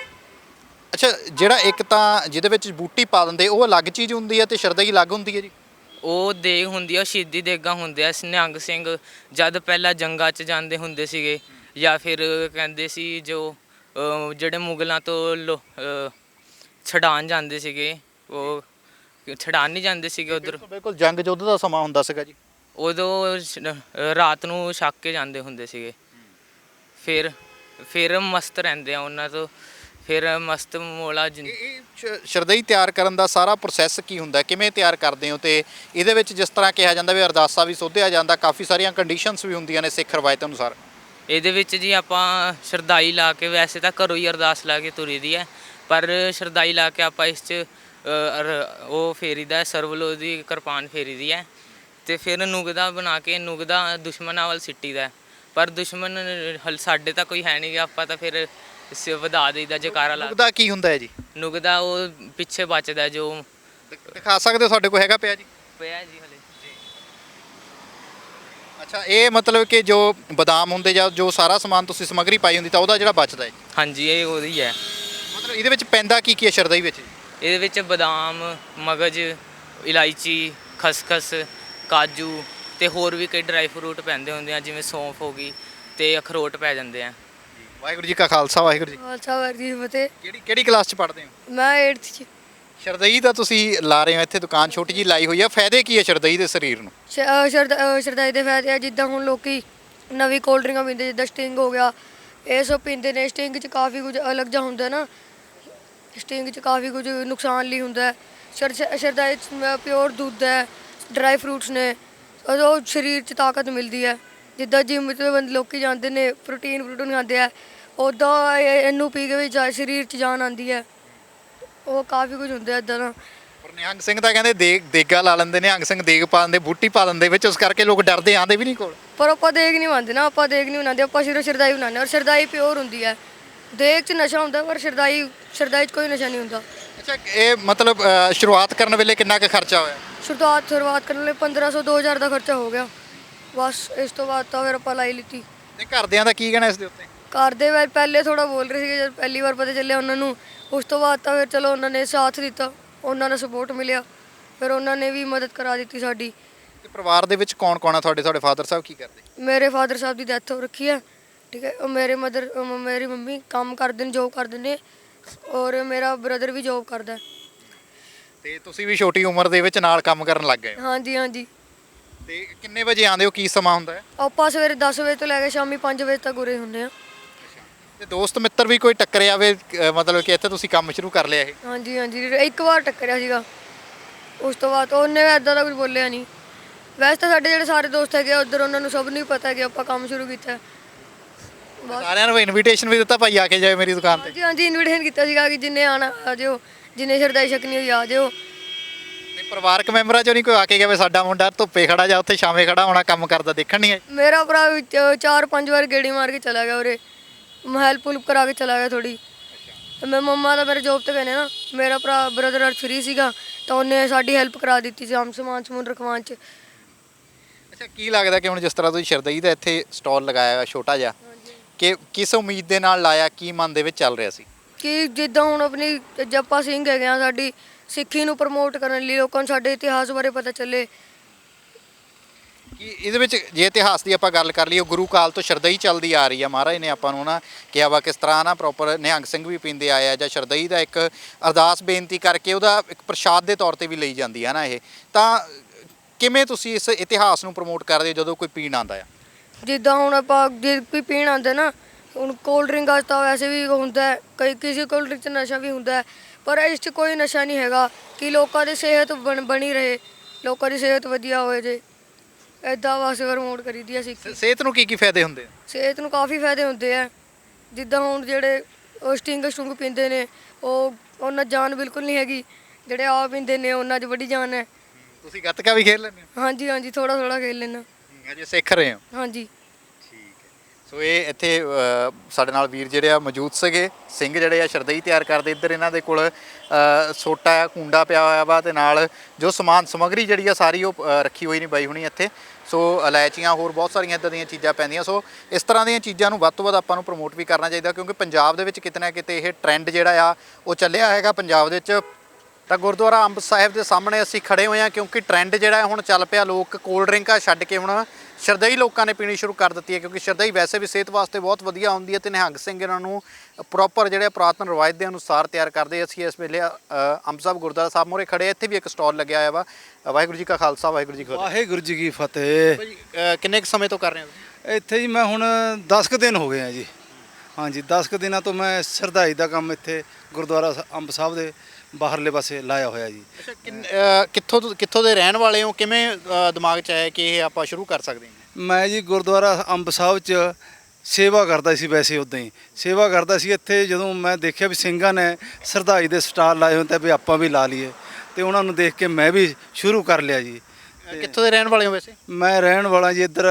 Speaker 2: ਅੱਛਾ ਜਿਹੜਾ ਇੱਕ ਤਾਂ ਜਿਹਦੇ ਵਿੱਚ ਬੂਟੀ ਪਾ ਦਿੰਦੇ ਉਹ ਅਲੱਗ ਚੀਜ਼ ਹੁੰਦੀ ਹੈ ਤੇ ਸ਼ਰਦਈ ਅਲੱਗ ਹੁੰਦੀ ਹੈ ਜੀ?
Speaker 3: ਉਹ ਦੇਗ ਹੁੰਦੀ ਆ ਉਹ ਸ਼ਹੀਦੀ ਦੇਗਾਂ ਹੁੰਦੇ ਆ ਨਿਹੰਗ ਸਿੰਘ ਜਦ ਪਹਿਲਾਂ ਜੰਗਾਂ 'ਚ ਜਾਂਦੇ ਹੁੰਦੇ ਸੀਗੇ ਜਾਂ ਫਿਰ ਕਹਿੰਦੇ ਸੀ ਜੋ ਅਹ, ਜਿਹੜੇ ਮੁਗਲਾਂ ਤੋਂ ਲੋ- ਅਹ, ਛਡਾਣ ਜਾਂਦੇ ਸੀਗੇ ਉਹ ਛਡਾਣ ਨਹੀਂ ਜਾਂਦੇ ਸੀਗੇ ਉਧਰ।
Speaker 2: ਬਿਲਕੁਲ ਜੰਗ ਯੁੱਧ ਦਾ ਸਮਾਂ ਹੁੰਦਾ ਸੀਗਾ ਜੀ।
Speaker 3: ਉਦੋਂ ਸ਼- ਰਾਤ ਨੂੰ ਛੱਕ ਕੇ ਜਾਂਦੇ ਹੁੰਦੇ ਸੀਗੇ। ਫਿਰ ਫਿਰ ਮਸਤ ਰਹਿੰਦੇ ਆ ਉਹਨਾਂ ਤੋਂ। ਫਿਰ ਮਸਤ ਮੋਲਾ ਜਿੰ-
Speaker 2: ਇਹ ਸ਼- ਸ਼ਰਦਈ ਤਿਆਰ ਕਰਨ ਦਾ ਸਾਰਾ ਪ੍ਰੋਸੈਸ ਕੀ ਹੁੰਦਾ? ਕਿਵੇਂ ਤਿਆਰ ਕਰਦੇ ਹੋ ਤੇ ਇਹਦੇ ਵਿੱਚ ਜਿਸ ਤਰ੍ਹਾਂ ਕਿਹਾ ਜਾਂਦਾ ਵੀ ਅਰਦਾਸਾ ਵੀ ਸੋਧਿਆ ਜਾਂਦਾ ਕਾਫੀ ਸਾਰੀਆਂ ਕੰਡੀਸ਼ਨਸ ਵੀ ਹੁੰਦੀਆਂ ਨੇ ਸਿੱਖ ਰਵਾਇਤ ਅਨੁਸਾਰ
Speaker 3: ਇਹਦੇ ਵਿੱਚ ਜੀ ਆਪਾਂ ਸ਼ਰਦਾਈ ਲਾ ਕੇ ਵੈਸੇ ਤਾਂ ਘਰੋਂ ਹੀ ਅਰਦਾਸ ਲਾ ਕੇ ਤੁਰੀ ਦੀ ਹੈ ਪਰ ਸ਼ਰਦਾਈ ਲਾ ਕੇ ਆਪਾਂ ਇਸ 'ਚ ਅ, ਅਰ- ਉਹ ਫੇਰੀਦਾ ਸਰਵਲੋ ਦੀ ਕਿਰਪਾਨ ਫੇਰੀਦੀ ਹੈ ਤੇ ਫਿਰ ਨੁਗਦਾ ਬਣਾ ਕੇ ਨੁਗਦਾ ਦੁਸ਼ਮਣਾਂ ਵੱਲ ਸਿੱਟੀਦਾ ਹੈ। ਪਰ ਦੁਸ਼ਮਣ ਹਲ ਸਾਡੇ ਤਾਂ ਕੋਈ ਹੈ ਨਹੀਂ ਗਾ ਆਪਾਂ ਤਾਂ ਫਿਰ ਸ ਵਧਾ ਦੇਈਦਾ ਜਕਾਰਾ ਲਾ
Speaker 2: ਉਹਦਾ ਕੀ ਹੁੰਦਾ ਹੈ ਜੀ?
Speaker 3: ਨੁਗਦਾ ਉਹ ਪਿੱਛੇ ਬਚਦਾ ਜੋ
Speaker 2: ਦਿ- ਦਿਖਾ ਸਕਦੇ ਹੋ ਸਾਡੇ ਕੋਲ ਹੈਗਾ ਪਿਆ ਜੀ?
Speaker 3: ਪਿਆ ਜੀ ਹਲੇ।
Speaker 2: ਅੱਛਾ ਇਹ ਮਤਲਬ ਕਿ ਜੋ ਬਦਾਮ ਹੁੰਦੇ ਜਾਂ ਜੋ ਸਾਰਾ ਸਮਾਨ ਤੁਸੀਂ ਸਮੱਗਰੀ ਪਾਈ ਹੁੰਦੀ ਤਾਂ ਉਹਦਾ ਜਿਹੜਾ ਬਚਦਾ ਹੈ
Speaker 3: ਹਾਂਜੀ ਇਹ ਉਹਦੀ ਹੈ।
Speaker 2: ਮਤਲਬ ਇਹਦੇ ਵਿੱਚ ਪੈਂਦਾ ਕੀ ਕੀ ਹੈ ਸ਼ਰਦਈ ਵਿੱਚ?
Speaker 3: ਇਹਦੇ ਵਿੱਚ ਬਦਾਮ ਮਗਜ ਇਲਾਇਚੀ ਖਸਖਸ ਕਾਜੂ ਤੇ ਹੋਰ ਵੀ ਕਈ ਡਰਾਈ ਫਰੂਟ ਪੈਂਦੇ ਹੁੰਦੇ ਆ ਜਿਵੇਂ ਸੌਂਫ ਹੋ ਗਈ ਤੇ ਅਖਰੋਟ ਪੈ ਜਾਂਦੇ ਆ।
Speaker 2: ਵਾਹਿਗੁਰੂ ਜੀ ਕਾ ਖਾਲਸਾ ਵਾਹਿਗੁਰੂ ਜੀ
Speaker 4: ਖਾਲਸਾ ਵਾਹਿਗੁਰੂ ਜੀ ਕੀ ਫਤਿਹ।
Speaker 2: ਕਿਹੜੀ ਕਿਹੜੀ ਕਲਾਸ 'ਚ ਪੜ੍ਹਦੇ ਹੋ?
Speaker 4: ਮੈਂ 8th ਚ।
Speaker 2: ਸ਼ਰਦਈ ਦਾ ਤੁਸੀਂ ਲਾ ਰਹੇ ਹੋ ਇੱਥੇ ਦੁਕਾਨ ਛੋਟੀ ਜੀ ਲਾਈ ਹੋਈ ਆ। ਫਾਇਦੇ ਕੀ ਹੈ ਸ਼ਰਦਈ ਦੇ ਸਰੀਰ ਨੂੰ?
Speaker 4: ਸ਼- ਅਹ ਸ਼ਰਦ ਅਹ ਸ਼ਰਦਾਈ ਦੇ ਫਾਇਦੇ ਆ ਜਿੱਦਾਂ ਹੁਣ ਲੋਕੀ ਨਵੀਂ ਕੋਲਡ ਡਰਿੰਕਾਂ ਪੀਂਦੇ ਜਿੱਦਾਂ ਸਟਿੰਗ ਹੋ ਗਿਆ। ਇਹ ਸਭ ਪੀਂਦੇ ਨੇ। ਸਟਿੰਗ ਚ ਕਾਫੀ ਕੁਝ ਅਲੱਗ ਜਿਹਾ ਹੁੰਦਾ ਨਾ। ਸਟਿੰਗ ਚ ਕਾਫੀ ਕੁਝ ਨੁਕਸਾਨ ਲਈ ਹੁੰਦਾ ਹੈ। ਸ਼ਰ ਸ਼- ਸ਼ਰਦਾਈ ਚ ਪਿਓਰ ਦੁੱਧ ਹੈ ਡਰਾਈ ਫਰੂਟਸ ਨੇ। ਉਹ ਸਰੀਰ ਚ ਤਾਕਤ ਮਿਲਦੀ ਹੈ। ਜਿੱਦਾਂ ਜਿਮ ਤੇ ਬੰਦੇ ਲੋਕੀ ਜਾਂਦੇ ਨੇ ਪ੍ਰੋਟੀਨ ਪ੍ਰੋਟੀਨ ਖਾਂਦੇ ਆ ਉਦਾਂ ਇਹਨੂੰ ਪੀ ਕੇ ਵੀ ਜਾ- ਸਰੀਰ ਚ ਜਾਨ ਆਉਂਦੀ ਹੈ ਉਹ ਕਾਫੀ ਕੁਝ ਹੁੰਦਾ ਇਦਾਂ ਦਾ।
Speaker 2: ਪਰ ਨਿਹੰਗ ਸਿੰਘ ਤਾਂ ਕਹਿੰਦੇ ਦੇਗ ਦੇਗਾ ਲਾ ਲੈਂਦੇ ਨਿਹੰਗ ਸਿੰਘ ਦੇਗ ਪਾ ਦਿੰਦੇ ਬੂਟੀ ਪਾ ਦਿੰਦੇ ਵਿੱਚ ਉਸ ਕਰਕੇ ਲੋਕ ਡਰਦੇ ਆਂਦੇ ਵੀ ਨਹੀਂ ਕੋਲ।
Speaker 4: ਪਰ ਆਪਾਂ ਦੇਖ ਨਹੀਂ ਮੰਨਦੇ ਨਾ ਆਪਾਂ ਦੇਖ ਨਹੀਂ ਬਣਾਉਂਦੇ ਆਪਾਂ ਸਿਰਫ ਸ਼ਰਦਾਈ ਬਣਾਉਂਦੇ ਹਾਂ ਔਰ ਸ਼ਰਦਾਈ ਪਿਓਰ ਹੁੰਦੀ ਹੈ ਦੇਖ ਚ ਨਸ਼ਾ ਹੁੰਦਾ ਪਰ ਸ਼ਰਦਾਈ ਸ਼ਰਦਾਈ ਚ ਕੋਈ ਨਸ਼ਾ ਨਹੀਂ ਹੁੰਦਾ।
Speaker 2: ਅੱਛਾ ਇਹ ਮਤਲਬ ਅ, ਸ਼ੁਰੂਆਤ ਕਰਨ ਵੇਲੇ ਕਿੰਨਾ ਕੁ ਖਰਚਾ ਹੋਇਆ?
Speaker 4: ਸ਼ੁਰੂਆਤ ਸ਼ੁਰੂਆਤ ਕਰਨ ਲਈ 1500 2000 ਦਾ ਖਰਚਾ ਹੋ ਗਿਆ। ਬਸ ਇਸ ਤੋਂ ਬਾਅਦ ਤਾਂ ਫਿਰ ਆਪਾਂ ਲਾਈ ਲਿੱਤੀ।
Speaker 2: ਤੇ ਘਰਦਿਆਂ ਦਾ ਕੀ ਕਹਿਣਾ ਇਸ ਦੇ ਉੱਤੇ?
Speaker 4: ਘਰ ਦੇ ਵਿੱਚ ਪਹਿਲੇ ਥੋੜਾ ਬੋਲ ਰਹੇ ਸੀਗੇ ਜਦ ਪਹਿਲੀ ਵਾਰ ਪਤਾ ਚੱਲਿਆ ਉਹਨਾਂ ਨੂੰ। ਉਸ ਤੋਂ ਬਾਅਦ ਤਾਂ ਫਿਰ ਚਲੋ ਉਹਨਾਂ ਨੇ ਸਾਥ ਦਿੱਤਾ ਉਹਨਾਂ ਦਾ ਸਪੋਰਟ ਮਿਲਿਆ। ਫਿਰ ਉਹਨਾਂ ਨੇ ਵੀ ਮਦਦ ਕਰਾ ਦਿੱਤੀ ਸਾਡੀ।
Speaker 2: ਤੇ ਪਰਿਵਾਰ ਦੇ ਵਿੱਚ ਕੌਣ ਕੌਣ ਆ ਤੁਹਾਡੇ? ਤੁਹਾਡੇ ਫਾਦਰ ਸਾਹਿਬ ਕੀ ਕਰਦੇ?
Speaker 4: ਮੇਰੇ ਫਾਦਰ ਸਾਹਿਬ ਦੀ ਡੈਥ ਹੋ ਰੱਖੀ ਹੈ ਠੀਕ ਹੈ। ਉਹ ਮੇਰੇ ਮਦਰ ਮੇਰੀ ਮੰਮੀ ਕੰਮ ਕਰਦੇ ਨੇ ਜੋਬ ਕਰਦੇ ਨੇ ਔਰ ਮੇਰਾ ਬ੍ਰਦਰ ਵੀ ਜੋਬ ਕਰਦਾ ਹੈ।
Speaker 2: ਤੇ ਤੁਸੀਂ ਵੀ ਛੋਟੀ ਉਮਰ ਦੇ ਵਿੱਚ ਨਾਲ ਕੰਮ ਕਰਨ ਲੱਗ ਗਏ ਹੋ?
Speaker 4: ਹਾਂਜੀ ਹਾਂਜੀ।
Speaker 2: ਤੇ ਕਿੰਨੇ ਵਜੇ ਆਉਂਦੇ ਹੋ? ਕੀ ਸਮਾਂ ਹੁੰਦਾ ਹੈ?
Speaker 4: ਆਪਾਂ ਸਵੇਰੇ 10 ਵਜੇ ਤੋਂ ਲੈ ਕੇ ਸ਼ਾਮੀ 5 ਵਜੇ ਤੱਕ ਉਰੇ ਹੁੰਦੇ ਆ।
Speaker 2: ਤੇ ਦੋਸਤ ਮਿੱਤਰ ਵੀ ਕੋਈ ਟੱਕਰੇ ਆਵੇ ਅ, ਮਤਲਬ ਕਿ ਇੱਥੇ ਤੁਸੀਂ ਕੰਮ ਸ਼ੁਰੂ ਕਰ ਲਿਆ ਇਹ?
Speaker 4: ਹਾਂਜੀ ਹਾਂਜੀ ਇੱਕ ਵਾਰ ਟੱਕਰਿਆ ਸੀਗਾ। ਉਸ ਤੋਂ ਬਾਅਦ ਉਹਨੇ ਐਦਾਂ ਦਾ ਕੁਝ ਬੋਲਿਆ ਨਹੀਂ। ਵੈਸੇ ਤਾਂ ਸਾਡੇ ਜਿਹੜੇ ਸਾਰੇ ਦੋਸਤ ਹੈਗੇ ਉਧਰ ਉਹਨਾਂ ਨੂੰ ਸਭ ਨੂੰ ਹੀ ਪਤਾ ਹੈ ਕਿ ਆਪਾਂ ਕੰਮ ਸ਼ੁਰੂ ਕੀਤਾ ਹੈ। ਬਸ।
Speaker 2: ਸਾਰਿਆਂ ਨੂੰ ਇਨਵੀਟੇਸ਼ਨ ਵੀ ਦਿੱਤਾ ਭਾਈ ਆ ਕੇ ਜਾਏ ਮੇਰੀ ਦੁਕਾਨ ਤੇ।
Speaker 4: ਹਾਂਜੀ ਹਾਂਜੀ ਇਨਵੀਟੇਸ਼ਨ ਕੀਤਾ ਸੀਗਾ ਕਿ ਜਿੰਨੇ ਆਣਾ ਆ ਜਿਓ ਜਿੰਨੇ ਸ਼ਰਦਾਈ ਛਕਣੀ ਹੋਈ ਆ ਜਿਓ
Speaker 2: ਤੇ ਪਰਿਵਾਰਕ ਮੈਂਬਰਾਂ ਚੋਂ ਨਹੀਂ ਕੋਈ ਆ ਕੇ ਵੀ ਸਾਡਾ ਮੁੰਡਾ ਧੁੱਪੇ ਖੜਾ ਜਾਂ ਉੱਥੇ ਛਾਵੇਂ ਖੜਾ ਹੋਣਾ ਕੰਮ ਕਰਦਾ ਦੇਖਣ ਨਹੀਂ ਆਏ?
Speaker 4: ਮੇਰਾ ਭਰਾ ਵੀ ਚ- ਚਾਰ ਪੰਜ ਵਾਰ ਗੇੜੀ ਮਾਰ ਕੇ ਚਲਾ ਗਿਆ ਉਰੇ। ਹੈਲਪ ਹੁਲਪ ਕਰਾ ਕੇ ਚਲਾ ਗਿਆ ਥੋੜੀ ਮੈਂ ਮੰਮਾ ਦਾ ਮੇਰੇ ਜੋਬ ਤੇ ਗਏ ਨੇ ਨਾ ਮੇਰਾ ਭਰਾ ਬ੍ਰਦਰ ਅਰ ਫ੍ਰੀ ਸੀਗਾ ਤਾਂ ਉਹਨੇ ਸਾਡੀ ਹੈਲਪ ਕਰਾ ਦਿੱਤੀ ਸੀ ਆਮ ਸਮਾਨ ਸਮੂਨ ਰਖਵਾਉਣ ਚ।
Speaker 2: ਅੱਛਾ ਕੀ ਲੱਗਦਾ ਕਿ ਹੁਣ ਜਿਸ ਤਰ੍ਹਾਂ ਤੁਸੀਂ ਸ਼ਰਦਈ ਦਾ ਇੱਥੇ ਸਟਾਲ ਲਗਾਇਆ ਹੋਇਆ ਛੋਟਾ ਜਿਹਾ ਕਿ ਕਿਸ ਉਮੀਦ ਦੇ ਨਾਲ ਲਾਇਆ ਕੀ ਮਨ ਦੇ ਵਿੱਚ ਚੱਲ ਰਿਹਾ ਸੀ?
Speaker 4: ਕਿ ਜਿੱਦਾਂ ਹੁਣ ਆਪਣੀ ਜੱਪਾ ਸਿੰਘ ਹੈਗੇ ਆ ਸਾਡੀ ਸਿੱਖੀ ਨੂੰ ਪ੍ਰਮੋਟ ਕਰਨ ਲਈ ਲੋਕਾਂ ਨੂੰ ਸਾਡੇ ਇਤਿਹਾਸ ਬਾਰੇ ਪਤਾ ਚੱਲੇ।
Speaker 2: ਕਿ ਇਹਦੇ ਵਿੱਚ ਜੇ ਇਤਿਹਾਸ ਦੀ ਆਪਾਂ ਗੱਲ ਕਰ ਲਈਏ ਗੁਰੂ ਕਾਲ ਤੋਂ ਸ਼ਰਦਈ ਚੱਲਦੀ ਆ ਰਹੀ ਆ ਮਹਾਰਾਜ ਨੇ ਆਪਾਂ ਨੂੰ ਨਾ ਕਿਹਾ ਵਾ ਕਿਸ ਤਰ੍ਹਾਂ ਨਾ ਪ੍ਰੋਪਰ ਨਿਹੰਗ ਸਿੰਘ ਵੀ ਪੀਂਦੇ ਆਏ ਆ ਜਾਂ ਸ਼ਰਦਈ ਦਾ ਇੱਕ ਅਰਦਾਸ ਬੇਨਤੀ ਕਰਕੇ ਉਹਦਾ ਇੱਕ ਪ੍ਰਸ਼ਾਦ ਦੇ ਤੌਰ ਤੇ ਵੀ ਲਈ ਜਾਂਦੀ ਆ ਨਾ ਇਹ। ਤਾਂ ਕਿਵੇਂ ਤੁਸੀਂ ਇਸ ਇਤਿਹਾਸ ਨੂੰ ਪ੍ਰਮੋਟ ਕਰਦੇ ਜਦੋਂ ਕੋਈ ਪੀਣ ਆਉਂਦਾ ਆ?
Speaker 4: ਜਿੱਦਾਂ ਹੁਣ ਆਪਾਂ ਜੇ ਕੋਈ ਪੀਣ ਆਉਂਦਾ ਨਾ ਹੁਣ ਕੋਲਡ ਡਰਿੰਕ ਅੱਜ ਤਾਂ ਵੈਸੇ ਵੀ ਹੁੰਦਾ ਹੈ ਕਈ ਕਿਸੇ ਕੋਲਡ ਡਰਿੰਕ 'ਚ ਨਸ਼ਾ ਵੀ ਹੁੰਦਾ। ਹੈ ਪਰ ਇਸ 'ਚ ਕੋਈ ਨਸ਼ਾ ਨਹੀਂ ਹੈਗਾ ਕਿ ਲੋਕਾਂ ਦੀ ਸਿਹਤ ਬਣ- ਬਣੀ ਰਹੇ ਲੋਕਾਂ ਦੀ ਸਿਹਤ ਵਧੀਆ ਹੋਏ ਜੇ। ਐਦਾਂ ਵਾਸਤੇ ਪ੍ਰਮੋਟ ਕਰੀਦੀ ਆ ਸਿੱਖੀ।
Speaker 2: ਸਿਹਤ ਨੂੰ ਕੀ ਕੀ ਫਾਇਦੇ ਹੁੰਦੇ ਆ?
Speaker 4: ਸਿਹਤ ਨੂੰ ਕਾਫੀ ਫਾਇਦੇ ਹੁੰਦੇ ਆ। ਜਿੱਦਾਂ ਹੁਣ ਜਿਹੜੇ ਉਹ ਸਟਿੰਗ ਸਟੁੰਗ ਪੀਂਦੇ ਨੇ ਉਹ ਉਹਨਾਂ 'ਚ ਜਾਨ ਬਿਲਕੁਲ ਨਹੀਂ ਹੈਗੀ। ਜਿਹੜੇ ਆ ਪੀਂਦੇ ਨੇ ਉਹਨਾਂ 'ਚ ਵੱਡੀ ਜਾਨ ਹੈ।
Speaker 2: ਤੁਸੀਂ ਗੱਤਕਾ ਵੀ ਖੇਡ ਲੈਂਦੇ
Speaker 4: ਹਾਂਜੀ ਹਾਂਜੀ ਥੋੜਾ ਥੋੜਾ ਖੇਲ ਲੈਣਾ
Speaker 2: ਅਜੇ ਸਿੱਖ ਰਹੇ ਹੋ?
Speaker 4: ਹਾਂਜੀ।
Speaker 2: ਸੋ ਇਹ ਇੱਥੇ ਅ, ਸਾਡੇ ਨਾਲ ਵੀਰ ਜਿਹੜੇ ਆ ਮੌਜੂਦ ਸੀਗੇ। ਸਿੰਘ ਜਿਹੜੇ ਆ ਸ਼ਰਦਈ ਤਿਆਰ ਕਰਦੇ ਇੱਧਰ ਇਹਨਾਂ ਦੇ ਕੋਲ। ਅ, ਸੋਟਾ ਆ ਕੁੰਡਾ ਪਿਆ ਹੋਇਆ ਵਾ ਤੇ ਨਾਲ ਜੋ ਸਮਾਨ ਸਮਗਰੀ ਜਿਹੜੀ ਆ ਸਾਰੀ ਉਹ ਅ, ਰੱਖੀ ਹੋਈ ਨਹੀਂ ਬਾਈ ਹੁਣੀ ਇੱਥੇ। ਸੋ ਇਲਾਇਚੀਆਂ ਹੋਰ ਬਹੁਤ ਸਾਰੀਆਂ ਇਦਾਂ ਦੀਆਂ ਚੀਜ਼ਾਂ ਪੈਂਦੀਆਂ। ਸੋ ਇਸ ਤਰ੍ਹਾਂ ਦੀਆਂ ਚੀਜ਼ਾਂ ਨੂੰ ਵੱਧ ਤੋਂ ਵੱਧ ਆਪਾਂ ਨੂੰ ਪ੍ਰਮੋਟ ਵੀ ਕਰਨਾ ਚਾਹੀਦਾ ਕਿਉਂਕਿ ਪੰਜਾਬ ਦੇ ਵਿੱਚ ਕਿਤੇ ਨਾ ਕਿਤੇ ਇਹ ਟ੍ਰੈਂਡ ਜਿਹੜਾ ਆ ਉਹ ਚੱਲਿਆ ਹੈਗਾ ਪੰਜਾਬ ਦੇ ਵਿੱਚ। ਤਾਂ ਗੁਰਦੁਆਰਾ ਅੰਬ ਸਾਹਿਬ ਦੇ ਸਾਹਮਣੇ ਅਸੀਂ ਖੜੇ ਹੋਏ ਹਾਂ ਕਿਉਂਕਿ ਟ੍ਰੈਂਡ ਜਿਹੜਾ ਹੈ ਹੁਣ ਚੱਲ ਪਿਆ। ਲੋਕ ਕੋਲਡ ਡਰਿੰਕਾਂ ਛੱਡ ਕੇ ਹੁਣ ਸ਼ਰਦਈ ਲੋਕਾਂ ਨੇ ਪੀਣੀ ਸ਼ੁਰੂ ਕਰ ਦਿੱਤੀ ਹੈ ਕਿਉਂਕਿ ਸ਼ਰਦਈ ਵੈਸੇ ਵੀ ਸਿਹਤ ਵਾਸਤੇ ਬਹੁਤ ਵਧੀਆ ਹੁੰਦੀ ਹੈ ਤੇ ਨਿਹੰਗ ਸਿੰਘ ਇਹਨਾਂ ਨੂੰ ਪ੍ਰੋਪਰ ਜਿਹੜੇ ਪੁਰਾਤਨ ਰਵਾਇਤ ਦੇ ਅਨੁਸਾਰ ਤਿਆਰ ਕਰਦੇ ਅਸੀਂ ਇਸ ਵੇਲੇ ਅੰਬ ਸਾਹਿਬ ਗੁਰਦੁਆਰਾ ਸਾਹਿਬ ਮੋਰੇ ਖੜੇ। ਇੱਥੇ ਵੀ ਇੱਕ ਸਟਾਲ ਲੱਗਿਆ ਹੋਇਆ ਵਾ। ਵਾਹਿਗੁਰੂ ਜੀ ਕਾ ਖਾਲਸਾ ਵਾਹਿਗੁਰੂ ਜੀ ਕੀ ਫਤਿਹ।
Speaker 5: ਵਾਹਿਗੁਰੂ ਜੀ ਕੀ ਫਤਿਹ।
Speaker 2: ਭਾਈ ਕਿੰਨੇ ਕੁ ਸਮੇਂ ਤੋਂ ਕਰ ਰਹੇ ਹੋ
Speaker 5: ਇੱਥੇ ਜੀ ਮੈਂ ਹੁਣ 10 ਕੁ ਦਿਨ ਹੋ ਗਏ ਆ ਜੀ। ਹਾਂਜੀ 10 ਕੁ ਦਿਨਾਂ ਤੋਂ ਮੈਂ ਸਰਦਾਈ ਦਾ ਕੰਮ ਇੱਥੇ ਗੁਰਦੁਆਰਾ ਅੰਬ ਸਾਹਿਬ ਦੇ ਬਾਹਰਲੇ ਪਾਸੇ ਲਾਇਆ ਹੋਇਆ ਜੀ।
Speaker 2: ਅੱਛਾ ਕਿੰਨ- ਅ, ਕਿੱਥੋਂ ਤੋਂ- ਕਿੱਥੋਂ ਦੇ ਰਹਿਣ ਵਾਲੇ ਹੋ? ਕਿਵੇਂ ਦਿਮਾਗ 'ਚ ਆਇਆ ਕਿ ਇਹ ਆਪਾਂ ਸ਼ੁਰੂ ਕਰ ਸਕਦੇ ਹਾਂ?
Speaker 5: ਮੈਂ ਜੀ ਗੁਰਦੁਆਰਾ ਅੰਬ ਸਾਹਿਬ 'ਚ ਸੇਵਾ ਕਰਦਾ ਸੀ ਵੈਸੇ ਉਦਾਂ ਹੀ। ਸੇਵਾ ਕਰਦਾ ਸੀ ਇੱਥੇ ਜਦੋਂ ਮੈਂ ਦੇਖਿਆ ਵੀ ਸਿੰਘਾਂ ਨੇ ਸਰਦਾਈ ਦੇ ਸਟਾਲ ਲਾਏ ਹੋਏ ਤੇ ਵੀ ਆਪਾਂ ਵੀ ਲਾ ਲਈਏ। ਤੇ ਉਹਨਾਂ ਨੂੰ ਦੇਖ ਕੇ ਮੈਂ ਵੀ ਸ਼ੁਰੂ ਕਰ ਲਿਆ ਜੀ।
Speaker 2: ਕਿੱਥੋਂ ਦੇ ਰਹਿਣ ਵਾਲੇ ਹੋ ਵੈਸੇ?
Speaker 5: ਮੈਂ ਰਹਿਣ ਵਾਲਾ ਜੀ ਇੱਧਰ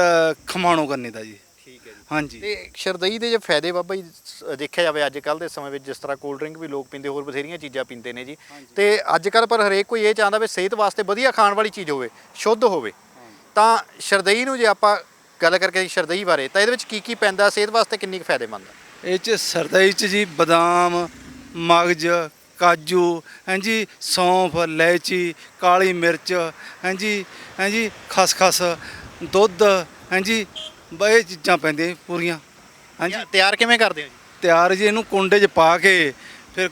Speaker 5: ਖਮਾਣੋ ਕੰਨੀ ਦਾ ਜੀ। ਹਾਂਜੀ।
Speaker 2: ਤੇ ਸ਼ਰਦਈ ਦੇ ਜੇ ਫਾਇਦੇ ਬਾਬਾ ਜੀ ਸ- ਦੇਖਿਆ ਜਾਵੇ ਅੱਜ ਕੱਲ ਦੇ ਸਮੇਂ ਵਿੱਚ ਜਿਸ ਤਰ੍ਹਾਂ ਕੋਲਡ ਡਰਿੰਕ ਵੀ ਲੋਕ ਪੀਂਦੇ ਹੋਰ ਬਥੇਰੀਆਂ ਚੀਜ਼ਾਂ ਪੀਂਦੇ ਨੇ ਜੀ। ਤੇ ਅੱਜ ਕੱਲ ਪਰ ਹਰੇਕ ਕੋਈ ਇਹ ਚਾਹੁੰਦਾ ਵੀ ਸਿਹਤ ਵਾਸਤੇ ਵਧੀਆ ਖਾਣ ਵਾਲੀ ਚੀਜ਼ ਹੋਵੇ ਸ਼ੁੱਧ ਹੋਵੇ। ਤਾਂ ਸ਼ਰਦਈ ਨੂੰ ਜੇ ਆਪਾਂ ਗੱਲ ਕਰਕੇ ਸ਼ਰਦਈ ਬਾਰੇ ਤਾਂ ਇਹਦੇ ਵਿੱਚ ਕੀ ਕੀ ਪੈਂਦਾ ਸਿਹਤ ਵਾਸਤੇ ਕਿੰਨੀ ਕੁ ਫਾਇਦੇਮੰਦ ਹੈ
Speaker 5: ਇਹ ਚ ਸਰਦਾਈ ਚ ਜੀ ਬਦਾਮ ਮਗਜ ਕਾਜੂ ਹਾਂਜੀ ਸੌਂਫ ਇਲਾਇਚੀ ਕਾਲੀ ਮਿਰਚ ਹਾਂਜੀ ਹਾਂਜੀ ਖਸਖਸ ਦੁੱਧ ਹਾਂਜੀ ਬ- ਇਹ ਚੀਜ਼ਾਂ ਪੈਂਦੀਆਂ ਜੀ ਪੂਰੀਆਂ।
Speaker 2: ਹਾਂਜੀ। ਤਿਆਰ ਕਿਵੇਂ ਕਰਦੇ ਹੋ ਜੀ?
Speaker 5: ਤਿਆਰ ਜੀ ਇਹਨੂੰ ਕੁੰਡੇ 'ਚ ਪਾ ਕੇ ਫਿਰ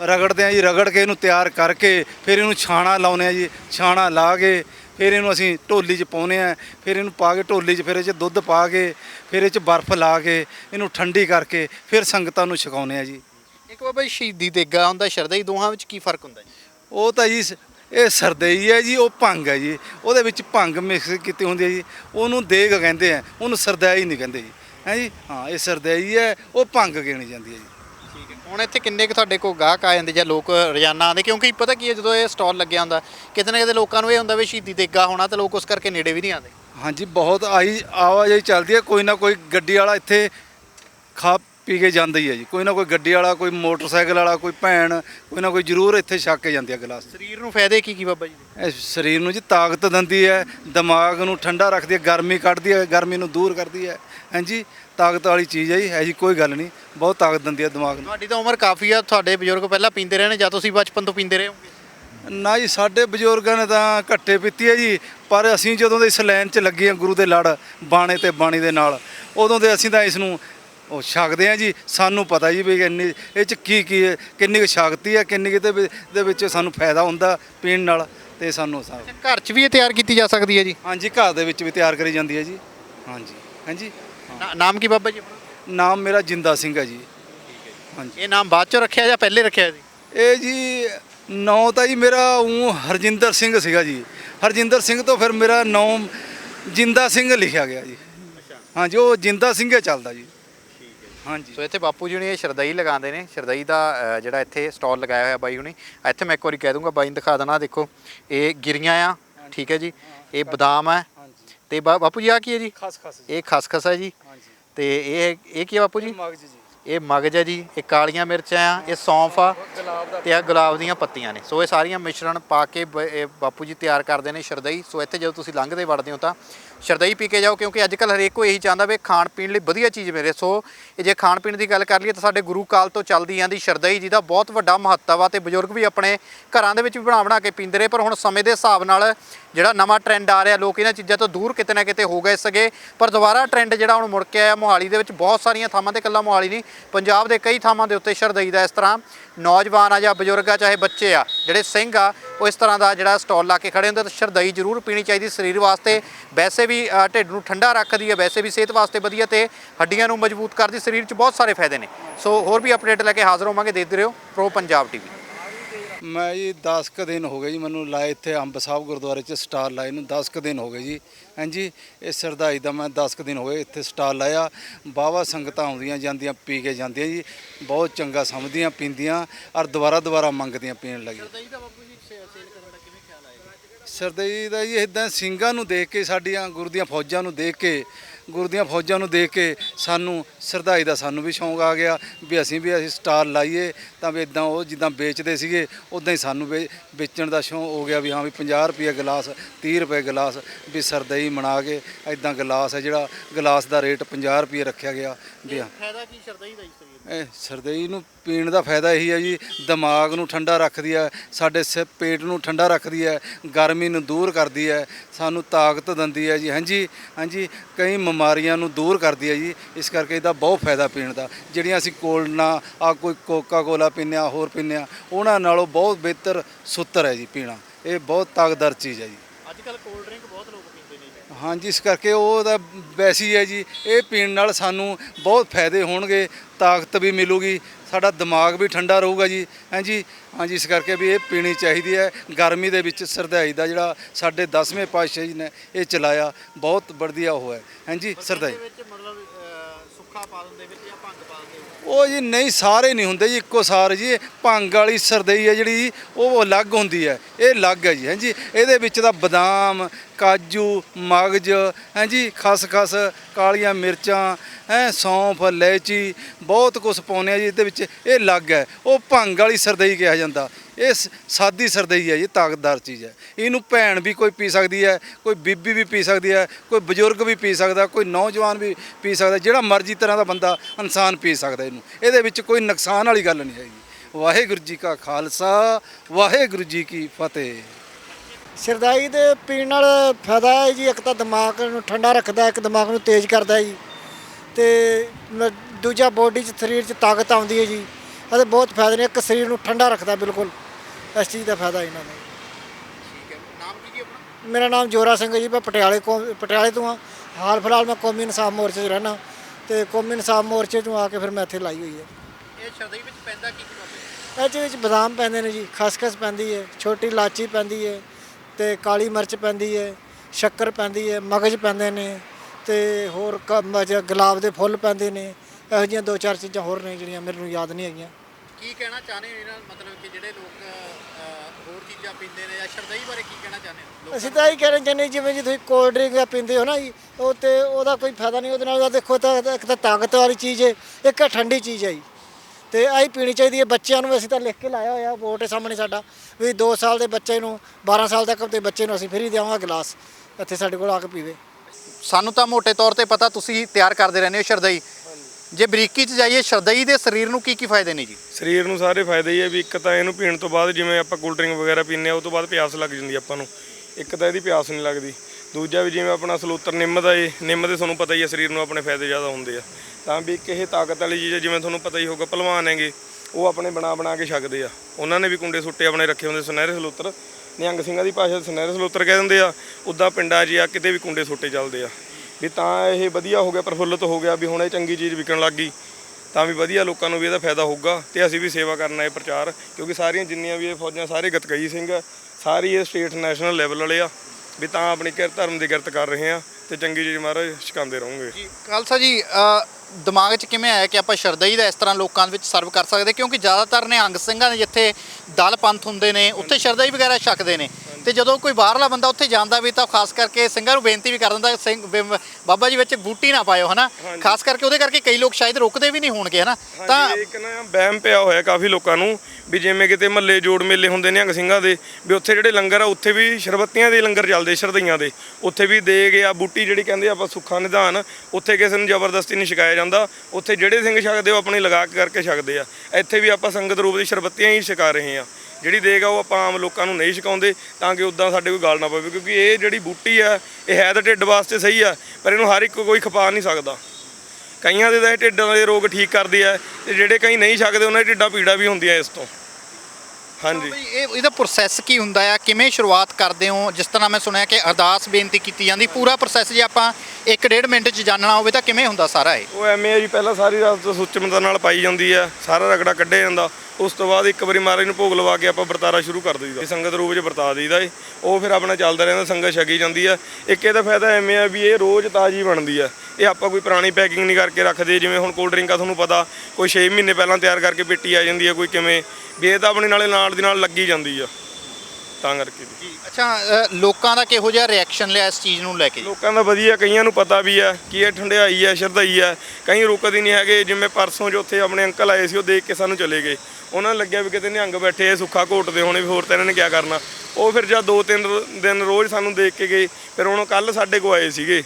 Speaker 5: ਰਗੜਦੇ ਆ ਜੀ ਰਗੜ ਕੇ ਇਹਨੂੰ ਤਿਆਰ ਕਰਕੇ ਫਿਰ ਇਹਨੂੰ ਛਾਣਾ ਲਾਉਨੇ ਆ ਜੀ ਛਾਣਾ ਲਾ ਕੇ ਫਿਰ ਇਹਨੂੰ ਅਸੀਂ ਢੋਲੀ 'ਚ ਪਾਉਨੇ ਆ ਫਿਰ ਇਹਨੂੰ ਪਾ ਕੇ ਢੋਲੀ 'ਚ ਫਿਰ ਇਹ 'ਚ ਦੁੱਧ ਪਾ ਕੇ ਫਿਰ ਇਹ 'ਚ ਬਰਫ਼ ਲਾ ਕੇ ਇਹਨੂੰ ਠੰਡੀ ਕਰਕੇ ਫਿਰ ਸੰਗਤਾਂ ਨੂੰ ਛਕਾਉਨੇ ਆ ਜੀ।
Speaker 2: ਇੱਕ ਬਾਬਾ ਜੀ ਸ਼ਹੀਦੀ ਦੇਗਾ ਹੁੰਦਾ ਸ਼ਰਦਈ ਦੋਹਾਂ ਵਿੱਚ ਕੀ ਫ਼ਰਕ ਹੁੰਦਾ ਜੀ?
Speaker 5: ਉਹ ਤਾਂ ਜੀ ਸ- ਇਹ ਸਰਦਈ ਹੈ ਜੀ ਉਹ ਭੰਗ ਹੈ ਜੀ। ਉਹਦੇ ਵਿੱਚ ਭੰਗ ਮਿਕਸ ਕੀਤੀ ਹੁੰਦੀ ਹੈ ਜੀ। ਉਹਨੂੰ ਦੇਗ ਕਹਿੰਦੇ ਆ ਉਹਨੂੰ ਸਰਦਾਈ ਨਹੀਂ ਕਹਿੰਦੇ ਜੀ। ਹੈ ਜੀ? ਹਾਂ ਇਹ ਸਰਦਾਈ ਹੈ ਉਹ ਭੰਗ ਗਿਣੀ ਜਾਂਦੀ ਹੈ ਜੀ।
Speaker 2: ਠੀਕ ਹੈ। ਹੁਣ ਇੱਥੇ ਕਿੰਨੇ ਕੁ ਤੁਹਾਡੇ ਕੋਲ ਗਾਹਕ ਆ ਜਾਂਦੇ ਜਾਂ ਲੋਕ ਰੋਜ਼ਾਨਾ ਆਉਂਦੇ? ਕਿਉਂਕਿ ਪਤਾ ਕੀ ਹੈ ਜਦੋਂ ਇਹ ਸਟਾਲ ਲੱਗਿਆ ਹੁੰਦਾ ਕਿਤੇ ਨਾ ਕਿਤੇ ਲੋਕਾਂ ਨੂੰ ਇਹ ਹੁੰਦਾ ਵੀ ਸ਼ਹੀਦੀ ਦੇਗਾ ਹੋਣਾ ਤੇ ਲੋਕ ਉਸ ਕਰਕੇ ਨੇੜੇ ਵੀ ਨਹੀਂ ਆਉਂਦੇ।
Speaker 5: ਹਾਂਜੀ ਬਹੁਤ ਆਈ ਆਵਾਜਾਈ ਚੱਲਦੀ ਹੈ। ਕੋਈ ਨਾ ਕੋਈ ਗੱਡੀ ਵਾਲਾ ਇੱਥੇ ਖਾ ਪੀ ਕੇ ਜਾਂਦਾ ਹੀ ਹੈ ਜੀ। ਕੋਈ ਨਾ ਕੋਈ ਗੱਡੀ ਵਾਲਾ ਕੋਈ ਮੋਟਰਸਾਈਕਲ ਵਾਲਾ ਕੋਈ ਭੈਣ ਕੋਈ ਨਾ ਕੋਈ ਜ਼ਰੂਰ ਇੱਥੇ ਛੱਕ ਕੇ ਜਾਂਦੀ ਹੈ ਗਲਾਸ।
Speaker 2: ਸਰੀਰ ਨੂੰ ਫਾਇਦੇ ਕੀ ਕੀ ਬਾਬਾ ਜੀ
Speaker 5: ਇਹ ਸਰੀਰ ਨੂੰ ਜੀ ਤਾਕਤ ਦਿੰਦੀ ਹੈ ਦਿਮਾਗ ਨੂੰ ਠੰਡਾ ਰੱਖਦੀ ਹੈ ਗਰਮੀ ਕੱਢਦੀ ਹੈ ਗਰਮੀ ਨੂੰ ਦੂਰ ਕਰਦੀ ਹੈ। ਹਾਂਜੀ ਤਾਕਤ ਵਾਲੀ ਚੀਜ਼ ਹੈ ਜੀ ਹੈ ਜੀ ਕੋਈ ਗੱਲ ਨਹੀਂ। ਬਹੁਤ ਤਾਕਤ ਦਿੰਦੀ ਹੈ ਦਿਮਾਗ ਨੂੰ।
Speaker 2: ਤੁਹਾਡੀ ਤਾਂ ਉਮਰ ਕਾਫੀ ਆ ਤੁਹਾਡੇ ਬਜ਼ੁਰਗ ਪਹਿਲਾਂ ਪੀਂਦੇ ਰਹੇ ਨੇ ਜਾਂ ਤੁਸੀਂ ਬਚਪਨ ਤੋਂ ਪੀਂਦੇ ਰਹੇ ਹੋਗੇ
Speaker 5: ਨਾ ਜੀ ਸਾਡੇ ਬਜ਼ੁਰਗਾਂ ਨੇ ਤਾਂ ਘੱਟੇ ਪੀਤੀ ਹੈ ਜੀ ਪਰ ਅਸੀਂ ਜਦੋਂ ਦੇ ਇਸ ਲਾਈਨ 'ਚ ਲੱਗੇ ਹਾਂ ਗੁਰੂ ਦੇ ਲੜ ਬਾਣੇ ਤੇ ਬਾਣੀ ਦੇ ਨਾਲ ਉਦੋਂ ਦੇ ਅਸੀਂ ਤਾਂ ਇਸ ਨੂੰ ਉਹ ਛਕਦੇ ਆ ਜੀ ਸਾਨੂੰ ਪਤਾ ਜੀ ਵੀ ਇੰਨੀ ਇਹ 'ਚ ਕੀ ਕੀ ਹੈ ਕਿੰਨੀ ਕੁ ਸ਼ਕਤੀ ਹੈ ਕਿੰਨੀ ਕੁ ਦੇ ਵਿੱਚ- ਦੇ ਵਿੱਚ ਸਾਨੂੰ ਫਾਇਦਾ ਹੁੰਦਾ ਪੀਣ ਨਾਲ ਤੇ ਸਾਨੂੰ ਸਾ-
Speaker 2: ਘਰ 'ਚ ਵੀ ਇਹ ਤਿਆਰ ਕੀਤੀ ਜਾ ਸਕਦੀ ਹੈ ਜੀ?
Speaker 5: ਹਾਂਜੀ ਘਰ ਦੇ ਵਿੱਚ ਵੀ ਤਿਆਰ ਕਰੀ ਜਾਂਦੀ ਹੈ ਜੀ। ਹਾਂਜੀ ਹਾਂਜੀ।
Speaker 2: ਨਾ- ਨਾਮ ਕੀ ਬਾਬਾ ਜੀ ਆਪਣਾ?
Speaker 5: ਨਾਮ ਮੇਰਾ ਜਿੰਦਾ ਸਿੰਘ ਹੈ ਜੀ। ਹਾਂਜੀ।
Speaker 2: ਇਹ ਨਾਮ ਬਾਅਦ 'ਚੋਂ ਰੱਖਿਆ ਜਾਂ ਪਹਿਲੇ ਰੱਖਿਆ ਜੀ?
Speaker 5: ਇਹ ਜੀ ਨਾਂ ਤਾਂ ਜੀ ਮੇਰਾ ਉਹ ਹਰਜਿੰਦਰ ਸਿੰਘ ਸੀਗਾ ਜੀ। ਹਰਜਿੰਦਰ ਸਿੰਘ ਤੋਂ ਫਿਰ ਮੇਰਾ ਨਾਮ ਜਿੰਦਾ ਸਿੰਘ ਲਿਖਿਆ ਗਿਆ ਜੀ। ਹਾਂਜੀ ਉਹ ਜਿੰਦਾ ਸਿੰਘ ਹੀ ਚੱਲਦਾ ਜੀ। ਹਾਂਜੀ।
Speaker 2: ਸੋ ਇੱਥੇ ਬਾਪੂ ਜੀ ਨੇ ਇਹ ਸ਼ਰਦਈ ਲਗਾਉਂਦੇ ਨੇ। ਸ਼ਰਦਈ ਦਾ ਅ, ਜਿਹੜਾ ਇੱਥੇ ਸਟਾਲ ਲਗਾਇਆ ਹੋਇਆ ਬਾਈ ਹੁਣੀ। ਇੱਥੇ ਮੈਂ ਇੱਕ ਵਾਰੀ ਕਹਿ ਦੂੰਗਾ ਬਾਈ ਨੂੰ ਦਿਖਾ ਦੇਣਾ ਦੇਖੋ। ਇਹ ਗਿਰੀਆਂ ਆ ਠੀਕ ਹੈ ਜੀ। ਇਹ ਬਦਾਮ ਹੈ ਤੇ ਬਾ- ਬਾਪੂ ਜੀ ਆ ਕੀ ਹੈ ਜੀ?
Speaker 5: ਖਸ ਖਸ
Speaker 2: ਇਹ ਖਸਖਸ ਹੈ ਜੀ।
Speaker 5: ਹਾਂਜੀ।
Speaker 2: ਤੇ ਇਹ ਇਹ ਕੀ ਹੈ ਬਾਪੂ ਜੀ?
Speaker 5: ਮਗਜ ਜੀ।
Speaker 2: ਇਹ ਮਗਜ ਹੈ ਜੀ। ਇਹ ਕਾਲੀਆਂ ਮਿਰਚਾਂ ਆ ਇਹ ਸੌਂਫ ਆ। ਤੇ ਆ ਗੁਲਾਬ ਦੀਆਂ ਪੱਤੀਆਂ ਨੇ। ਸੋ ਇਹ ਸਾਰੀਆਂ ਮਿਸ਼ਰਣ ਪਾ ਕੇ ਬ- ਇਹ ਬਾਪੂ ਜੀ ਤਿਆਰ ਕਰਦੇ ਨੇ ਸ਼ਰਦਈ। ਸੋ ਇੱਥੇ ਜਦੋਂ ਤੁਸੀਂ ਲੰਘਦੇ ਵੜਦੇ ਹੋ ਤਾਂ ਸ਼ਰਦਈ ਪੀ ਕੇ ਜਾਓ, ਕਿਉਂਕਿ ਅੱਜ ਕੱਲ ਹਰੇਕ ਕੋਈ ਇਹੀ ਚਾਹੁੰਦਾ ਵੀ ਖਾਣ ਪੀਣ ਲਈ ਵਧੀਆ ਚੀਜ਼ ਮਿਲੇ। ਸੋ ਜੇ ਖਾਣ ਪੀਣ ਦੀ ਗੱਲ ਕਰ ਲਈਏ ਤਾਂ ਸਾਡੇ ਗੁਰੂ ਕਾਲ ਤੋਂ ਚੱਲਦੀ ਆਂਦੀ ਸ਼ਰਦਈ ਜਿਹਦਾ ਬਹੁਤ ਵੱਡਾ ਮਹੱਤਵ ਆ ਤੇ ਬਜ਼ੁਰਗ ਵੀ ਆਪਣੇ ਘਰਾਂ ਦੇ ਵਿੱਚ ਵੀ ਬਣਾ ਬਣਾ ਕੇ ਪੀਂਦੇ ਰਹੇ, ਪਰ ਹੁਣ ਸਮੇਂ ਦੇ ਹਿਸਾਬ ਨਾਲ ਜਿਹੜਾ ਨਵਾਂ ਟ੍ਰੈਂਡ ਆ ਰਿਹਾ, ਲੋਕ ਇਹਨਾਂ ਚੀਜ਼ਾਂ ਤੋਂ ਦੂਰ ਕਿਤੇ ਨਾ ਕਿਤੇ ਹੋ ਗਏ ਸਗੇ। ਪਰ ਦੁਬਾਰਾ ਟ੍ਰੈਂਡ ਜਿਹੜਾ ਹੁਣ ਮੁੜ ਕੇ ਆਇਆ, ਮੋਹਾਲੀ ਦੇ ਵਿੱਚ ਬਹੁਤ ਸਾਰੀਆਂ ਥਾਵਾਂ ਤੇ ਇਕੱਲਾ ਮੋਹਾਲੀ ਨਹੀਂ, ਪੰਜਾਬ ਦੇ ਕਈ ਥਾਵਾਂ ਦੇ ਉੱਤੇ ਸ਼ਰਦਈ ਦਾ ਇਸ ਤਰ੍ਹਾਂ ਨੌਜਵਾਨ ਆ ਜਾਂ ਬਜ਼ੁਰਗ ਆ, ਚਾਹੇ ਬੱਚੇ ਆ। ਜਿਹੜੇ ਸਿੰਘ ਆ, ਉਹ ਇਸ ਤਰ੍ਹਾਂ ਦਾ ਜਿਹੜਾ ਸਟਾਲ ਲਾ ਕੇ ਖੜੇ ਹੁੰਦੇ ਤਾਂ ਸ਼ਰਦਈ ਜ਼ਰੂਰ ਪੀਣੀ ਚਾਹੀਦੀ ਸਰੀਰ ਵਾਸਤੇ। ਵੈਸੇ ਵੀ ਢਿੱਡ ਨੂੰ ਠੰਡਾ ਰੱਖਦੀ ਹੈ, ਵੈਸੇ ਵੀ ਸਿਹਤ ਵਾਸਤੇ ਵਧੀਆ ਤੇ ਹੱਡੀਆਂ ਨੂੰ ਮਜ਼ਬੂਤ ਕਰਦੀ, ਸਰੀਰ 'ਚ ਬਹੁਤ ਸਾਰੇ ਫਾਇਦੇ ਨੇ। ਸੋ ਹੋਰ ਵੀ ਅਪਡੇਟ ਲੈ ਕੇ ਹਾਜ਼ਰ ਹੋਵਾਂਗੇ, ਦੇਖਦੇ ਰਹੋ ਪ੍ਰੋ ਪੰਜਾਬ ਟੀਵੀ।
Speaker 5: ਮੈਂ ਜੀ 10 ਕੁ ਦਿਨ ਹੋ ਗਏ ਜੀ ਮੈਨੂੰ ਲਾਏ ਇੱਥੇ ਅੰਬ ਸਾਹਿਬ ਗੁਰਦੁਆਰੇ 'ਚ ਸਟਾਲ ਲਾਏ ਨੂੰ 10 ਕੁ ਦਿਨ ਹੋ ਗਏ ਜੀ। ਹਾਂਜੀ ਇਹ ਸਰਦਾਈ ਦਾ ਮੈਂ 10 ਕੁ ਦਿਨ ਹੋ ਗਏ ਇੱਥੇ ਸਟਾਲ ਲਾਇਆ। ਬਾਵਾ ਸੰਗਤਾਂ ਆਉਂਦੀਆਂ ਜਾਂਦੀਆਂ ਪੀ ਕੇ ਜਾਂਦੀਆਂ ਜੀ। ਬਹੁਤ ਚੰਗਾ ਸਮਝਦੀਆਂ ਪੀਂਦੀਆਂ ਔਰ ਦੁਬਾਰਾ ਦੁਬਾਰਾ ਮੰਗਦੀਆਂ ਪੀਣ ਲੱਗੀ। ਸਰਦਈ ਦਾ ਜੀ ਇਦਾਂ ਸਿੰਘਾਂ ਨੂੰ ਦੇਖ ਕੇ ਸਾਡੀਆਂ ਗੁਰੂ ਦੀਆਂ ਫੌਜਾਂ ਨੂੰ ਦੇਖ ਕੇ ਗੁਰੂ ਦੀਆਂ ਫੌਜਾਂ ਨੂੰ ਦੇਖ ਕੇ ਸਾਨੂੰ ਸਰਦਾਈ ਦਾ ਸਾਨੂੰ ਵੀ ਸ਼ੌਂਕ ਆ ਗਿਆ ਵੀ ਅਸੀਂ ਵੀ ਅਸੀਂ ਸਟਾਲ ਲਾਈਏ ਤਾਂ ਵੀ ਇਦਾਂ ਉਹ ਜਿੱਦਾਂ ਵੇਚਦੇ ਸੀਗੇ ਉਦਾਂ ਹੀ ਸਾਨੂੰ ਵੇ- ਵੇਚਣ ਦਾ ਸ਼ੌਂਕ ਹੋ ਗਿਆ ਵੀ ਹਾਂ ਵੀ 50 ਰੁਪਏ ਗਲਾਸ 30 ਰੁਪਏ ਗਲਾਸ ਵੀ ਸਰਦਈ ਮਨਾ ਕੇ ਇਦਾਂ ਗਲਾਸ ਹੈ ਜਿਹੜਾ ਗਲਾਸ ਦਾ ਰੇਟ 50 ਰੁਪਏ ਰੱਖਿਆ ਗਿਆ ਵੀ ਹਾਂ।
Speaker 2: ਫਾਇਦਾ ਕੀ ਸ਼ਰਦਈ ਦਾ ਜੀ ਸਰੀਰ
Speaker 5: ਇਹ ਸਰਦਈ ਨੂੰ ਪੀਣ ਦਾ ਫਾਇਦਾ ਇਹੀ ਹੈ ਜੀ, ਦਿਮਾਗ ਨੂੰ ਠੰਡਾ ਰੱਖਦੀ ਹੈ ਸਾਡੇ ਸ, ਪੇਟ ਨੂੰ ਠੰਡਾ ਰੱਖਦੀ ਹੈ ਗਰਮੀ ਨੂੰ ਦੂਰ ਕਰਦੀ ਹੈ ਸਾਨੂੰ ਤਾਕਤ ਦਿੰਦੀ ਹੈ ਜੀ। ਹਾਂਜੀ ਹਾਂਜੀ, ਕਈ ਬਿਮਾਰੀਆਂ ਨੂੰ ਦੂਰ ਕਰਦੀ ਹੈ ਜੀ, ਇਸ ਕਰਕੇ ਇਹਦਾ ਬਹੁਤ ਫਾਇਦਾ ਪੀਣ ਦਾ। ਜਿਹੜੀਆਂ ਅਸੀਂ ਕੋਲਡਾਂ ਆ ਕੋਈ ਕੋਕਾ ਕੋਲਾ ਪੀਂਦੇ ਹਾਂ ਹੋਰ ਪੀਂਦੇ ਹਾਂ ਉਹਨਾਂ ਨਾਲੋਂ ਬਹੁਤ ਬਿਹਤਰ ਸੁੱਤਰ ਹੈ ਜੀ ਪੀਣਾ। ਇਹ ਬਹੁਤ ਤਾਕਤਦਾਰ ਚੀਜ਼ ਹੈ ਜੀ।
Speaker 2: ਅੱਜ ਕੱਲ ਕੋਲਡ ਡਰਿੰਕ
Speaker 5: ਹਾਂਜੀ ਇਸ ਕਰਕੇ ਉਹ ਤਾਂ ਵੈਸੀ ਹੀ ਜੀ। ਇਹ ਪੀਣ ਨਾਲ ਸਾਨੂੰ ਬਹੁਤ ਫਾਇਦੇ ਹੋਣਗੇ ਤਾਕਤ ਵੀ ਮਿਲੂਗੀ ਸਾਡਾ ਦਿਮਾਗ ਵੀ ਠੰਡਾ ਰਹੂਗਾ ਜੀ। ਹਾਂਜੀ ਹਾਂਜੀ ਇਸ ਕਰਕੇ ਵੀ ਇਹ ਪੀਣੀ ਚਾਹੀਦੀ ਹੈ। ਗਰਮੀ ਦੇ ਵਿੱਚ ਸਰਦਾਈ ਦਾ ਜਿਹੜਾ ਸਾਡੇ 10ਵੇਂ ਪਾਤਸ਼ਾਹ ਜੀ ਨੇ ਇਹ ਚਲਾਇਆ ਬਹੁਤ ਵਧੀਆ ਉਹ ਹੈ। ਹਾਂਜੀ ਸਰਦਾਈ?
Speaker 2: ਸੁੱਖਾ ਵਿੱਚ ਜਾਂ ਭੰਗ
Speaker 5: ਉਹ ਜੀ ਨਹੀਂ ਸਾਰੇ ਨਹੀਂ ਹੁੰਦੇ ਜੀ ਇੱਕੋ ਸਾਰ ਜੀ। ਭੰਗ ਵਾਲੀ ਸਰਦਈ ਹੈ ਜਿਹੜੀ ਉਹ ਅਲੱਗ ਹੁੰਦੀ ਹੈ। ਇਹ ਅਲੱਗ ਹੈ ਜੀ। ਹਾਂਜੀ ਇਹਦੇ ਵਿੱਚ ਤਾਂ ਬਦਾਮ ਕਾਜੂ, ਮਗਜ ਹਾਂਜੀ ਖਸਖਸ ਕਾਲੀਆਂ ਮਿਰਚਾਂ, ਹੈ, ਸੌਂਫ ਇਲਾਇਚੀ ਬਹੁਤ ਕੁਝ ਪਾਉਂਦੇ ਆ ਜੀ, ਇਹਦੇ ਵਿੱਚ ਇਹ ਅਲੱਗ ਹੈ। ਉਹ ਭੰਗ ਵਾਲੀ ਸਰਦਈ ਕਿਹਾ ਜਾਂਦਾ। ਇਹ ਸ- ਸਾਦੀ ਸਰਦਈ ਹੈ ਜੀ ਤਾਕਤਦਾਰ ਚੀਜ਼ ਹੈ। ਇਹਨੂੰ ਭੈਣ ਵੀ ਕੋਈ ਪੀ ਸਕਦੀ ਹੈ, ਕੋਈ ਬੀਬੀ ਵੀ ਪੀ ਸਕਦੀ ਹੈ, ਕੋਈ ਬਜ਼ੁਰਗ ਵੀ ਪੀ ਸਕਦਾ, ਕੋਈ ਨੌਜਵਾਨ ਵੀ ਪੀ ਸਕਦਾ, ਜਿਹੜਾ ਮਰਜ਼ੀ ਤਰ੍ਹਾਂ ਦਾ ਬੰਦਾ ਇਨਸਾਨ ਪੀ ਸਕਦਾ ਇਹਨੂੰ। ਇਹਦੇ ਵਿੱਚ ਕੋਈ ਨੁਕਸਾਨ ਵਾਲੀ ਗੱਲ ਨਹੀਂ ਹੈਗੀ। ਵਾਹਿਗੁਰੂ ਜੀ ਕਾ ਖਾਲਸਾ, ਵਾਹਿਗੁਰੂ ਜੀ ਕੀ ਫਤਿਹ।
Speaker 6: ਸ਼ਰਦਾਈ ਦੇ ਪੀਣ ਨਾਲ ਫਾਇਦਾ ਹੈ ਜੀ ਇੱਕ ਤਾਂ ਦਿਮਾਗ ਨੂੰ ਠੰਡਾ ਰੱਖਦਾ ਇੱਕ ਦਿਮਾਗ ਨੂੰ ਤੇਜ਼ ਕਰਦਾ ਹੈ ਜੀ। ਤੇ ਮ- ਦੂਜਾ ਬੋਡੀ 'ਚ ਸਰੀਰ 'ਚ ਤਾਕਤ ਆਉਂਦੀ ਹੈ ਜੀ। ਅਤੇ ਬਹੁਤ ਫਾਇਦੇ ਨੇ ਇੱਕ ਸਰੀਰ ਨੂੰ ਠੰਡਾ ਰੱਖਦਾ ਬਿਲਕੁਲ। ਇਸ ਚੀਜ਼ ਦਾ ਫਾਇਦਾ ਇਹਨਾਂ ਦਾ
Speaker 2: ਠੀਕ ਹੈ। ਨਾਮ ਕੀ ਜੀ ਆਪਣਾ?
Speaker 6: ਮੇਰਾ ਨਾਮ ਜੋਰਾ ਸਿੰਘ ਹੈ ਜੀ ਮੈਂ ਪਟਿਆਲੇ ਕੌਮ ਪਟਿਆਲੇ ਤੋਂ ਹਾਂ। ਹਾਲ ਫਿਲਹਾਲ ਮੈਂ ਕੌਮੀ ਇਨਸਾਫ ਮੋਰਚੇ 'ਚ ਰਹਿਣਾ ਤੇ ਕੌਮੀ ਇਨਸਾਫ ਮੋਰਚੇ ਤੋਂ ਆ ਕੇ ਫਿਰ ਮੈਂ ਇੱਥੇ ਲਾਈ ਹੋਈ ਹੈ।
Speaker 2: ਇਹ ਸ਼ਰਦਈ ਵਿੱਚ ਪੈਂਦਾ ਕੀ ਕੀ ਬਾਬੇ
Speaker 6: ਇਹਦੇ ਵਿੱਚ ਬਦਾਮ ਪੈਂਦੇ ਨੇ ਜੀ ਖਸਖਸ ਪੈਂਦੀ ਹੈ ਛੋਟੀ ਇਲਾਚੀ ਪੈਂਦੀ ਹੈ। ਤੇ ਕਾਲੀ ਮਿਰਚ ਪੈਂਦੀ ਹੈ ਸ਼ੱਕਰ ਪੈਂਦੀ ਹੈ ਮਗਜ ਪੈਂਦੇ ਨੇ ਤੇ ਹੋਰ ਗੁਲਾਬ ਦੇ ਫੁੱਲ ਪੈਂਦੇ ਨੇ ਇਹੋ ਜਿਹੀਆਂ ਦੋ ਚਾਰ ਚੀਜ਼ਾਂ ਹੋਰ ਨੇ ਜਿਹੜੀਆਂ ਮੈਨੂੰ ਯਾਦ ਨਹੀਂ ਹੈਗੀਆਂ।
Speaker 2: ਕੀ ਕਹਿਣਾ ਚਾਹੁੰਦੇ ਹੋ ਇਹਨਾਂ ਮਤਲਬ ਕਿ ਜਿਹੜੇ ਲੋਕ ਅਹ, ਹੋਰ ਚੀਜ਼ਾਂ ਪੀਂਦੇ ਨੇ ਜਾਂ ਸ਼ਰਦਈ ਬਾਰੇ ਕੀ ਕਹਿਣਾ ਚਾਹੁੰਦੇ ਹੋ? ਲੋਕਾਂ
Speaker 6: ਅਸੀਂ ਤਾਂ ਇਹ ਕਹਿਣਾ ਚਾਹੁੰਦੇ ਜਿਵੇਂ ਜੀ ਤੁਸੀਂ ਕੋਲਡ ਡਰਿੰਕ ਪੀਂਦੇ ਹੋ ਨਾ ਜੀ ਉਹ ਤੇ ਉਹਦਾ ਕੋਈ ਫਾਇਦਾ ਨਹੀਂ ਉਹਦੇ ਨਾਲ ਤਾਂ ਦੇਖੋ ਤਾਂ ਇੱਕ ਤਾਂ ਤਾਕਤ ਵਾਲੀ ਚੀਜ਼ ਹੈ ਇੱਕ ਠੰਡੀ ਚੀਜ਼ ਹੈ ਜੀ। ਤੇ ਆਹੀ ਪੀਣੀ ਚਾਹੀਦੀ ਹੈ। ਬੱਚਿਆਂ ਨੂੰ ਅਸੀਂ ਤਾਂ ਲਿਖ ਕੇ ਲਾਇਆ ਹੋਇਆ ਬੋਰਡ ਦੇ ਸਾਹਮਣੇ ਸਾਡਾ। ਵੀ 2 ਸਾਲ ਦੇ ਬੱਚੇ ਨੂੰ 12 ਸਾਲ ਤੱਕ ਦੇ ਬੱਚੇ ਨੂੰ ਅਸੀਂ ਫ੍ਰੀ ਦੇਵਾਂਗੇ ਗਲਾਸ ਇੱਥੇ ਸਾਡੇ ਕੋਲ ਆ ਕੇ ਪੀਵੇ।
Speaker 2: ਸਾਨੂੰ ਤਾਂ ਮੋٹے ਤੌਰ ਤੇ ਪਤਾ ਤੁਸੀਂ ਤਿਆਰ ਕਰਦੇ ਰਹਿੰਦੇ ਹੋ ਸ਼ਰਦਈ। ਜੇ ਬਰੀਕੀ 'ਚ ਜਾਈਏ ਸ਼ਰਦਈ ਦੇ ਸਰੀਰ ਨੂੰ ਕੀ ਕੀ ਫਾਇਦੇ ਨੇ ਜੀ?
Speaker 7: ਸਰੀਰ ਨੂੰ ਸਾਰੇ ਫਾਇਦੇ ਹੀ ਹੈ ਵੀ ਇੱਕ ਤਾਂ ਇਹਨੂੰ ਪੀਣ ਤੋਂ ਬਾਅਦ ਜਿਵੇਂ ਆਪਾਂ ਕੋਲਡ ਡਰਿੰਕ ਵਗੈਰਾ ਪੀਂਦੇ ਆ ਉਹ ਤੋਂ ਬਾਅਦ ਪਿਆਸ ਲੱਗ ਜਾਂਦੀ ਆਪਾਂ ਨੂੰ। ਇੱਕ ਤਾਂ ਇਹਦੀ ਪਿਆਸ ਨਹੀਂ ਲੱਗਦੀ। ਦੂਜਾ ਵੀ ਜਿਵੇਂ ਆਪਣਾ ਸਲੂਤਰ ਨਿੰਮ ਦਾ ਏ ਨਿੰਮ ਦੇ ਤੁਹਾਨੂੰ ਪਤਾ ਹੀ ਹੈ ਸਰੀਰ ਨੂੰ ਆਪਣੇ ਫਾਇਦੇ ਜ਼ਿਆਦਾ ਹੁੰਦੇ ਆ। ਤਾਂ ਵੀ ਇੱਕ ਇਹ ਤਾਕਤ ਵਾਲੀ ਚੀਜ਼ ਜਿਵੇਂ ਤੁਹਾਨੂੰ ਪਤਾ ਹੀ ਹੋਊਗਾ ਪਹਿਲਵਾਨ ਹੈਗੇ ਉਹ ਆਪਣੇ ਬਣਾ ਬਣਾ ਕੇ ਛਕਦੇ ਆ। ਉਹਨਾਂ ਨੇ ਵੀ ਕੁੰਡੇ ਸੁੱਟੇ ਆਪਣੇ ਰੱਖੇ ਹੁੰਦੇ ਸੁਨਹਿਰੇ ਸਲੂਤਰ। ਨਿਹੰਗ ਸਿੰਘਾਂ ਦੀ ਭਾਸ਼ਾ ਸੁਨਹਿਰੇ ਸਲੂਤਰ ਕਹਿ ਦਿੰਦੇ ਆ ਉੱਦਾਂ ਪਿੰਡਾਂ 'ਚ ਆ ਕਿਤੇ ਵੀ ਕੁੰਡੇ ਸੁੱਟੇ ਚੱਲਦੇ ਆ। ਵੀ ਤਾਂ ਇਹ ਵਧੀਆ ਹੋ ਗਿਆ ਪ੍ਰਫੁੱਲਤ ਹੋ ਗਿਆ ਵੀ ਹੁਣ ਇਹ ਚੰਗੀ ਚੀਜ਼ ਵਿਕਣ ਲੱਗ ਗਈ। ਤਾਂ ਵੀ ਵਧੀਆ ਲੋਕਾਂ ਨੂੰ ਵੀ ਇਹਦਾ ਫਾਇਦਾ ਹੋਊਗਾ ਤੇ ਅਸੀਂ ਵੀ ਸੇਵਾ ਕਰਨਾ ਇਹ ਪ੍ਰਚਾਰ ਕਿਉਂਕਿ ਸਾਰੀਆਂ ਜਿੰਨੀਆਂ ਵੀ ਇਹ ਫੌਜਾਂ ਸਾਰੇ ਗਤਕਈ ਸਿੰਘ ਆ, ਸਾਰੀ ਇਹ ਸਟੇਟ ਨੈਸ਼ਨਲ ਲੈਵਲ ਵਾਲੇ ਆ। ਵੀ ਤਾਂ ਆਪਣੀ ਕਿਰ ਧਰਮ ਦੀ ਕਿਰਤ ਕਰ ਰਹੇ ਆ ਤੇ ਚੰਗੀ ਚੀਜ਼ ਮਹਾਰਾਜ ਛਕਾਉਂਦੇ ਰਹੋਗੇ।
Speaker 2: ਜੀ ਖਾਲਸਾ ਜੀ ਦਿਮਾਗ 'ਚ ਕਿਵੇਂ ਆਇਆ ਕਿ ਆਪਾਂ ਸ਼ਰਦਈ ਦਾ ਇਸ ਤਰ੍ਹਾਂ ਲੋਕਾਂ ਦੇ ਵਿੱਚ ਸਰਵ ਕਰ ਸਕਦੇ? ਕਿਉਂਕਿ ਜ਼ਿਆਦਾਤਰ ਨਿਹੰਗ ਸਿੰਘਾਂ ਦੇ ਜਿੱਥੇ ਦਲ ਪੰਥ ਹੁੰਦੇ ਨੇ ਉੱਥੇ ਸ਼ਰਦਈ ਵਗੈਰਾ ਛਕਦੇ ਨੇ। ਤੇ ਜਦੋਂ ਕੋਈ ਬਾਹਰਲਾ ਬੰਦਾ ਉੱਥੇ ਜਾਂਦਾ ਵੀ ਤਾਂ ਖਾਸ ਕਰਕੇ ਸਿੰਘਾਂ ਨੂੰ ਬੇਨਤੀ ਵੀ ਕਰ ਦਿੰਦਾ ਸਿੰਘ ਬਾਬਾ ਜੀ ਵਿੱਚ ਬੂਟੀ ਨਾ ਪਾਇਓ ਹਨਾ? ਖਾਸ ਕਰਕੇ ਉਹਦੇ ਕਰਕੇ ਕਈ ਲੋਕ ਸ਼ਾਇਦ ਰੁਕਦੇ ਵੀ ਨਹੀਂ ਹੋਣਗੇ ਹਨਾ? ਤਾਂ
Speaker 7: ਇੱਕ ਨਾ ਵਹਿਮ ਪਿਆ ਹੋਇਆ ਕਾਫੀ ਲੋਕਾਂ ਨੂੰ ਵੀ ਜਿਵੇਂ ਕਿਤੇ ਮਹੱਲੇ ਜੋੜ ਮੇਲੇ ਹੁੰਦੇ ਨੇ ਨਿਹੰਗ ਸਿੰਘਾਂ ਦੇ, ਵੀ ਉੱਥੇ ਜਿਹੜੇ ਲੰਗਰ ਆ, ਉੱਥੇ ਵੀ ਸ਼ਰਬਤੀਆਂ ਦੇ ਲੰਗਰ ਚੱਲਦੇ ਸ਼ਰਦਈਆਂ ਦੇ। ਉੱਥੇ ਵੀ ਦੇ ਗਿਆ ਬੂਟੀ ਜਿਹੜੀ ਕਹਿੰਦੇ ਆਪਾਂ ਸੁੱਖਾ ਨਿਧਾਨ, ਉੱਥੇ ਕਿਸੇ ਨੂੰ ਜ਼ਬਰਦਸਤੀ ਨਹੀਂ ਛਕਾਇਆ ਜਾਂਦਾ। ਉੱਥੇ ਜਿਹੜੇ ਸਿੰਘ ਛਕਦੇ ਉਹ ਆਪਣੀ ਲਗਾ ਕੇ ਕਰਕੇ ਛਕਦੇ ਆ। ਇੱਥੇ ਵੀ ਆਪਾਂ ਸੰਗਤ ਰੂਪ ਦੀ ਸ਼ਰਬਤੀਆਂ ਹੀ ਛਕਾ ਰਹੇ ਆ। ਜਿਹੜੀ ਦੇਗਾ ਉਹ ਆਪਾਂ ਆਮ ਲੋਕਾਂ ਨੂੰ ਨਹੀਂ ਛਕਾਉਂਦੇ, ਤਾਂ ਕਿ ਉਦਾਂ ਸਾਡੇ ਕੋਈ ਗੱਲ ਨਾ ਪਵੇ, ਕਿਉਂਕਿ ਇਹ ਜਿਹੜੀ ਬੂਟੀ ਆ, ਇਹ ਹੈ ਤਾਂ ਢਿੱਡ ਵਾਸਤੇ ਸਹੀ ਆ, ਪਰ ਇਹਨੂੰ ਹਰ ਇੱਕ ਕੋਈ ਖਪਾ ਨਹੀਂ ਸਕਦਾ। ਕਈਆਂ ਦੇ ਤਾਂ ਇਹ ਢਿੱਡਾਂ ਦੇ ਰੋਗ ਠੀਕ ਕਰਦੀ ਹੈ, ਤੇ ਜਿਹੜੇ ਕਈ ਨਹੀਂ ਛਕਦੇ, ਉਹਨਾਂ ਦੀ ਢਿੱਡਾਂ ਪੀੜਾ ਵੀ ਹੁੰਦੀਆਂ ਇਸ ਤੋਂ। ਹਾਂਜੀ।
Speaker 2: ਬਈ ਇਹ ਇਹਦਾ ਪ੍ਰੋਸੈਸ ਕੀ ਹੁੰਦਾ ਆ? ਕਿਵੇਂ ਸ਼ੁਰੂਆਤ ਕਰਦੇ ਹੋ? ਜਿਸ ਤਰ੍ਹਾਂ ਮੈਂ ਸੁਣਿਆ ਕਿ ਅਰਦਾਸ ਬੇਨਤੀ ਕੀਤੀ ਜਾਂਦੀ ਪੂਰਾ ਪ੍ਰੋਸੈਸ ਜੇ ਆਪਾਂ 1.5 ਮਿੰਟ 'ਚ ਜਾਣਨਾ ਹੋਵੇ ਤਾਂ ਕਿਵੇਂ ਹੁੰਦਾ ਸਾਰਾ ਇਹ?
Speaker 7: ਉਹ ਐਵੇਂ ਆ ਜੀ ਪਹਿਲਾਂ ਸਾਰੀ ਰਾਤ ਤੋਂ ਸੁੱਚਮਤਾ ਨਾਲ ਪਾਈ ਜਾਂਦੀ ਹੈ ਸਾਰਾ ਰਗੜਾ ਕੱਢਿਆ ਜਾਂਦਾ। ਉਸ ਤੋਂ ਬਾਅਦ ਇੱਕ ਵਾਰੀ ਮਹਾਰਾਜ ਨੂੰ ਭੋਗ ਲਵਾ ਕੇ ਆਪਾਂ ਵਰਤਾਰਾ ਸ਼ੁਰੂ ਕਰ ਦਈਦਾ। ਸੰਗਤ ਰੂਪ 'ਚ ਵਰਤਾ ਦਈਦਾ ਏ ਉਹ ਫਿਰ ਆਪਣਾ ਚੱਲਦਾ ਰਹਿੰਦਾ ਸੰਗਤ ਛਕੀ ਜਾਂਦੀ ਹੈ ਇੱਕ ਇਹਦਾ ਫਾਇਦਾ ਐਵੇਂ ਆ ਵੀ ਇਹ ਰੋਜ਼ ਤਾਜ਼ੀ ਬਣਦੀ ਹੈ ਇਹ ਆਪਾਂ ਕੋਈ ਪੁਰਾਣੀ ਪੈਕਿੰਗ ਨਹੀਂ ਕਰਕੇ ਰੱਖਦੇ ਜਿਵੇਂ ਹੁਣ ਕੋਲਡ ਡਰਿੰਕ ਆ ਤੁਹਾਨੂੰ ਪਤਾ ਕੋਈ 6 ਮਹੀਨੇ ਪਹਿਲਾਂ ਤਿਆਰ ਕਰਕੇ ਪੇਟੀ ਆ ਜਾਂਦੀ ਹੈ ਕੋਈ ਕਿਵੇਂ। ਵੀ ਇਹ ਤਾਂ ਆਪਣੀ ਨਾਲੇ ਨਾਲ ਦੀ ਨਾਲ ਲੱਗੀ ਜਾਂਦੀ ਆ ਤਾਂ ਕਰਕੇ ਜੀ
Speaker 2: ਅੱਛਾ ਅ, ਲੋਕਾਂ ਦਾ ਕਿਹੋ ਜਿਹਾ ਰਿਐਕਸ਼ਨ ਲਿਆ ਇਸ ਚੀਜ਼ ਨੂੰ ਲੈ ਕੇ?
Speaker 7: ਲੋਕਾਂ ਦਾ ਵਧੀਆ ਕਈਆਂ ਨੂੰ ਪਤਾ ਵੀ ਹੈ ਕਿ ਇਹ ਠੰਡਿਆਈ ਹੈ ਸ਼ਰਧਾਈ ਹੈ ਕਈ ਰੁਕਦੇ ਨਹੀਂ ਹੈਗੇ ਜਿਵੇਂ ਪਰਸੋਂ ਜੋ ਉੱਥੇ ਆਪਣੇ ਅੰਕਲ ਆਏ ਸੀ ਉਹ ਦੇਖ ਕੇ ਸਾਨੂੰ ਚਲੇ ਗਏ। ਉਹਨਾਂ ਨੂੰ ਲੱਗਿਆ ਵੀ ਕਿਤੇ ਨਿਹੰਗ ਬੈਠੇ ਆ ਸੁੱਖਾ ਘੋਟਦੇ ਹੋਣੇ ਵੀ ਹੋਰ ਤਾਂ ਇਹਨਾਂ ਨੇ ਕੀ ਕਰਨਾ। ਉਹ ਫਿਰ ਜਦ ਦੋ ਤਿੰਨ ਰੋ- ਦਿਨ ਰੋਜ਼ ਸਾਨੂੰ ਦੇਖ ਕੇ ਗਏ ਫਿਰ ਹੁਣ ਕੱਲ ਸਾਡੇ ਕੋ ਆਏ ਸੀਗੇ।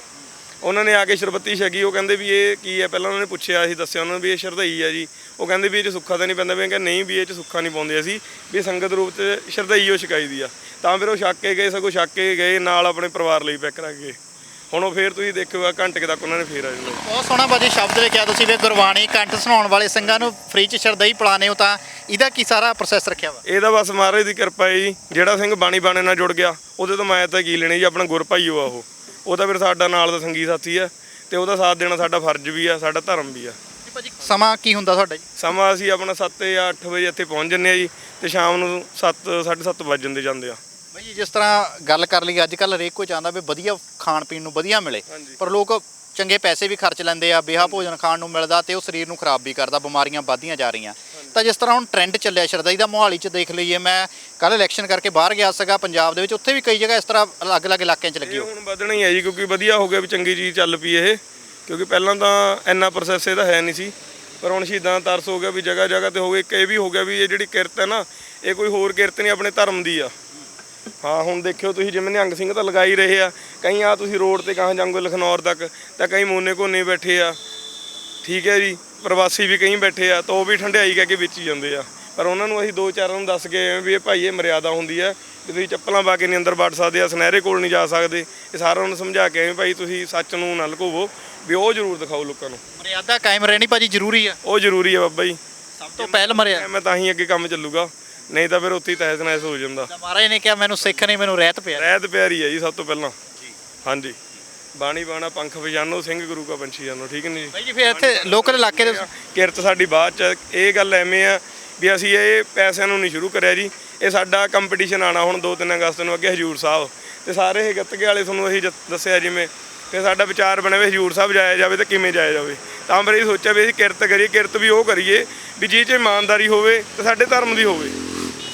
Speaker 7: ਉਹਨਾਂ ਨੇ ਆ ਕੇ ਸ਼ਰਬਤੀ ਛਕੀ ਉਹ ਕਹਿੰਦੇ ਵੀ ਇਹ ਕੀ ਹੈ? ਪਹਿਲਾਂ ਉਹਨਾਂ ਨੇ ਪੁੱਛਿਆ ਅਸੀਂ ਦੱਸਿਆ ਉਹਨਾਂ ਨੂੰ ਵੀ ਇਹ ਸ਼ਰਧਾਈ ਹੈ ਜੀ। ਉਹ ਕਹਿੰਦੇ ਵੀ ਇਹ ਚ ਸੁੱਖਾ ਤਾਂ ਨਹੀਂ ਪੈਂਦਾ ਵੀ ਕਹਿੰਦੇ ਨਹੀਂ ਵੀ ਇਹ ਚ ਸੁੱਖਾ ਨਹੀਂ ਪਾਉਂਦੇ ਅਸੀਂ ਵੀ ਸੰਗਤ ਰੂਪ ਚ ਸ਼ਰਧਾਈ ਉਹ ਛਕਾਈ ਦੀ ਆ। ਤਾਂ ਫਿਰ ਉਹ ਛੱਕ ਕੇ ਗਏ ਸਗੋਂ ਛੱਕ ਕੇ ਗਏ ਨਾਲ ਆਪਣੇ ਪਰਿਵਾਰ ਲਈ ਪੈਕ ਰੱਖ ਗਏ ਹੁਣ ਉਹ ਫੇਰ ਤੁਸੀਂ ਦੇਖਿਓ ਘੰਟੇ ਤੱਕ ਉਹਨਾਂ ਨੇ ਫੇਰ ਆ ਜਾਣਾ।
Speaker 2: ਬਹੁਤ ਸੋਹਣਾ ਬਾਜੀ ਸ਼ਬਦ ਲਿਖਿਆ ਤੁਸੀਂ ਵੀ ਗੁਰਬਾਣੀ ਕੰਠ ਸੁਣਾਉਣ ਵਾਲੇ ਸਿੰਘਾਂ ਨੂੰ ਫ੍ਰੀ ਚ ਸ਼ਰਦਈ ਪਿਲਾਣੇ ਹੋ ਤਾਂ ਇਹਦਾ ਕੀ ਸਾਰਾ ਪ੍ਰੋਸੈਸ ਰੱਖਿਆ ਵਾ?
Speaker 7: ਇਹਦਾ ਬਸ ਮਹਾਰਾਜ ਦੀ ਕਿਰਪਾ ਹੈ ਜੀ। ਜਿਹੜਾ ਸਿੰਘ ਬਾਣੀ ਬਾਣੇ ਨਾਲ ਜੁੜ ਗਿਆ ਉਹਦੇ ਤੋਂ ਮੈਂ ਤਾਂ ਕੀ ਲੈਣੀ ਜੀ ਆਪਣਾ ਗੁਰ ਭਾਈ ਓ ਆ ਉਹ। ਉਹ ਤਾਂ ਫਿਰ ਸਾਡਾ ਨਾਲ ਦਾ ਸੰਗੀ ਸਾਥੀ ਆ ਤੇ ਉਹਦਾ ਸਾਥ ਦੇਣਾ ਸਾਡਾ ਫਰਜ਼ ਵੀ ਆ ਸਾਡਾ ਧਰਮ ਵੀ ਆ।
Speaker 2: ਭਾਜੀ ਸਮਾਂ ਕੀ ਹੁੰਦਾ ਤੁਹਾਡਾ ਜੀ?
Speaker 7: ਸਮਾਂ ਅਸੀਂ ਆਪਣਾ 7 ਜਾਂ 8 ਵਜੇ ਇੱਥੇ ਪਹੁੰਚ ਜੰਨੇ ਆ ਜੀ ਤੇ ਸ਼ਾਮ ਨੂੰ 7 7:30 ਵਜੇ ਜਾਂਦੇ ਜਾਂਦੇ ਆ।
Speaker 2: ਬਾਈ ਜੀ, ਜਿਸ ਤਰ੍ਹਾਂ ਗੱਲ ਕਰ ਲਈ ਅੱਜ ਕੱਲ ਹਰੇਕ ਕੋਈ ਚਾਹੁੰਦਾ ਵੀ ਵਧੀਆ ਖਾਣ ਪੀਣ ਨੂੰ ਵਧੀਆ ਮਿਲੇ। ਪਰ ਲੋਕ ਚੰਗੇ ਪੈਸੇ ਵੀ ਖਰਚ ਲੈਂਦੇ ਆ ਬੇਹਾ ਭੋਜਨ ਖਾਣ ਨੂੰ ਮਿਲਦਾ ਤੇ ਉਹ ਸਰੀਰ ਨੂੰ ਖਰਾਬ ਵੀ ਕਰਦਾ ਬਿਮਾਰੀਆਂ ਵੱਧਦੀਆਂ ਜਾ ਰਹੀਆਂ। ਤਾਂ ਜਿਸ ਤਰ੍ਹਾਂ ਹੁਣ ਟ੍ਰੈਂਡ ਚੱਲਿਆ ਸ਼ਰਦਾਈ ਦਾ ਮੋਹਾਲੀ 'ਚ ਦੇਖ ਲਈਏ ਮੈਂ ਕੱਲ ਇਲੈਕਸ਼ਨ ਕਰਕੇ ਬਾਹਰ ਗਿਆ ਸੀਗਾ ਪੰਜਾਬ ਦੇ ਵਿੱਚ ਉੱਥੇ ਵੀ ਕਈ ਜਗ੍ਹਾ ਇਸ ਤਰ੍ਹਾਂ ਅਲੱਗ-ਅਲੱਗ ਇਲਾਕਿਆਂ 'ਚ ਲੱਗੀ ਹੋ
Speaker 7: ਹੁਣ ਵਧਣਾ ਹੀ ਹੈ ਜੀ ਕਿਉਂਕਿ ਵਧੀਆ ਹੋ ਗਿਆ ਵੀ ਚੰਗੀ ਚੀਜ਼ ਚੱਲ ਪਈ ਇਹ ਕਿਉਂਕਿ ਪਹਿਲਾਂ ਤਾਂ ਇੰਨਾ ਪ੍ਰੋਸੈਸ ਇਹਦਾ ਹੈ ਨਹੀਂ ਸੀ। ਪਰ ਹੁਣ ਸ਼ਹੀਦਾਂ ਤਰਸ ਹੋ ਗਿਆ ਵੀ ਜਗ੍ਹਾ ਜਗ੍ਹਾ ਤੇ ਹੋ ਗਏ ਇੱਕ ਇਹ ਵੀ ਹੋ ਗਿਆ ਵੀ ਇਹ ਜਿਹੜੀ ਕਿਰਤ ਹੈ ਨਾ ਇਹ ਕੋਈ ਹੋਰ ਕਿਰਤ ਨਹੀਂ ਆਪਣੇ ਧਰਮ ਦੀ ਆ। ਹਾਂ ਹੁਣ ਦੇਖਿਓ ਤੁਸੀਂ ਜਿਵੇਂ ਨਿਹੰਗ ਸਿੰਘ ਤਾਂ ਲਗਾ ਹੀ ਰਹੇ ਆ ਕਈ ਆ ਤੁਸੀਂ ਰੋਡ ਤੇ ਕਹਾਂ ਜਾਂਗੋ ਲਖਨੌਰ ਤੱਕ ਤਾਂ ਕਈ ਮੋਨੇ ਕੋਨੇ ਬੈਠੇ ਆ। ਠੀਕ ਹੈ ਜੀ ਪ੍ਰਵਾਸੀ ਵੀ ਕਈ ਬੈਠੇ ਆ ਤਾਂ ਉਹ ਵੀ ਠੰਡਿਆਈ ਕਹਿ ਕੇ ਵਿੱਚ ਹੀ ਜਾਂਦੇ ਆ। ਪਰ ਉਹਨਾਂ ਨੂੰ ਅਸੀਂ ਦੋ ਚਾਰਾਂ ਨੂੰ ਦੱਸ ਕੇ ਵੀ ਇਹ ਭਾਈ ਇਹ ਮਰਿਆਦਾ ਹੁੰਦੀ ਹੈ ਵੀ ਤੁਸੀਂ ਚੱਪਲਾਂ ਪਾ ਕੇ ਨਹੀਂ ਅੰਦਰ ਵੜ ਸਕਦੇ ਆ ਸੁਨਹਿਰੇ ਕੋਲ ਨਹੀਂ ਜਾ ਸਕਦੇ। ਇਹ ਸਾਰਿਆਂ ਨੂੰ ਸਮਝਾ ਕੇ ਆਏ ਵੀ ਭਾਈ ਤੁਸੀਂ ਸੱਚ ਨੂੰ ਨਾ ਲੁਕੋਵੋ ਵੀ ਉਹ ਜ਼ਰੂਰ ਦਿਖਾਓ ਲੋਕਾਂ ਨੂੰ।
Speaker 2: ਮਰਿਆਦਾ ਕਾਇਮ ਰਹਿਣੀ ਭਾਜੀ ਜ਼ਰੂਰੀ ਆ।
Speaker 7: ਉਹ ਜ਼ਰੂਰੀ ਹੈ ਬਾਬਾ ਜੀ।
Speaker 2: ਸਭ ਤੋਂ ਪਹਿਲ ਮਰਿਆਦਾ
Speaker 7: ਮੈਂ ਤਾਂ ਹੀ ਅੱਗੇ ਕੰਮ ਚੱਲੂਗਾ। ਨਹੀਂ ਤਾਂ ਫਿਰ ਉੱਥੇ ਹੀ ਤਹਿਸ ਨਹਿਸ ਹੋ ਜਾਂਦਾ।
Speaker 2: ਮਹਾਰਾਜ ਨੇ ਕਿਹਾ ਮੈਨੂੰ ਸਿੱਖ ਨਹੀਂ ਮੈਨੂੰ ਰਹਿਤ ਪਿਆ
Speaker 7: ਰਹਿਤ ਪਿਆਰੀ ਹੈ ਜੀ ਸਭ ਤੋਂ ਪਹਿਲਾਂ। ਹਾਂਜੀ। ਬਾਣੀ ਬਾਣਾ ਪੰਖ ਵਿਜਾਨੋ ਸਿੰਘ ਗੁਰੂ ਕਾ ਪੰਛੀ ਜਾਨੋ ਠੀਕ ਨਹੀਂ ਜੀ?
Speaker 2: ਬਾਈ ਜੀ ਫਿਰ ਇੱਥੇ ਲੋਕਲ ਇਲਾਕੇ ਦੇ
Speaker 7: ਕਿਰਤ ਸਾਡੀ ਬਾਅਦ ਚ ਇਹ ਗੱਲ ਐਵੇਂ ਆ ਵੀ ਅਸੀਂ ਇਹ ਪੈਸਿਆਂ ਨੂੰ ਨਹੀਂ ਸ਼ੁਰੂ ਕਰਿਆ ਜੀ। ਇਹ ਸਾਡਾ ਕੰਪੀਟੀਸ਼ਨ ਆਣਾ ਹੁਣ 2-3 ਅਗਸਤ ਨੂੰ ਅੱਗੇ ਹਜੂਰ ਸਾਹਿਬ। ਤੇ ਸਾਰੇ ਇਹ ਗੱਤਕੇ ਵਾਲੇ ਤੁਹਾਨੂੰ ਅਸੀਂ ਜ- ਦੱਸਿਆ ਜਿਵੇਂ ਤੇ ਸਾਡਾ ਵਿਚਾਰ ਬਣੇ ਵੀ ਹਜੂਰ ਸਾਹਿਬ ਜਾਇਆ ਜਾਵੇ ਤੇ ਕਿਵੇਂ ਜਾਇਆ ਜਾਵੇ। ਤਾਂ ਫਿਰ ਇਹ ਸੋਚਿਆ ਵੀ ਅਸੀਂ ਕਿਰਤ ਕਰੀਏ ਕਿਰਤ ਵੀ ਉਹ ਕਰੀਏ ਵੀ ਜਿਹ 'ਚ ਇਮਾਨਦਾਰੀ ਹੋਵੇ ਤੇ ਸਾਡੇ ਧਰਮ ਦੀ ਹੋਵੇ।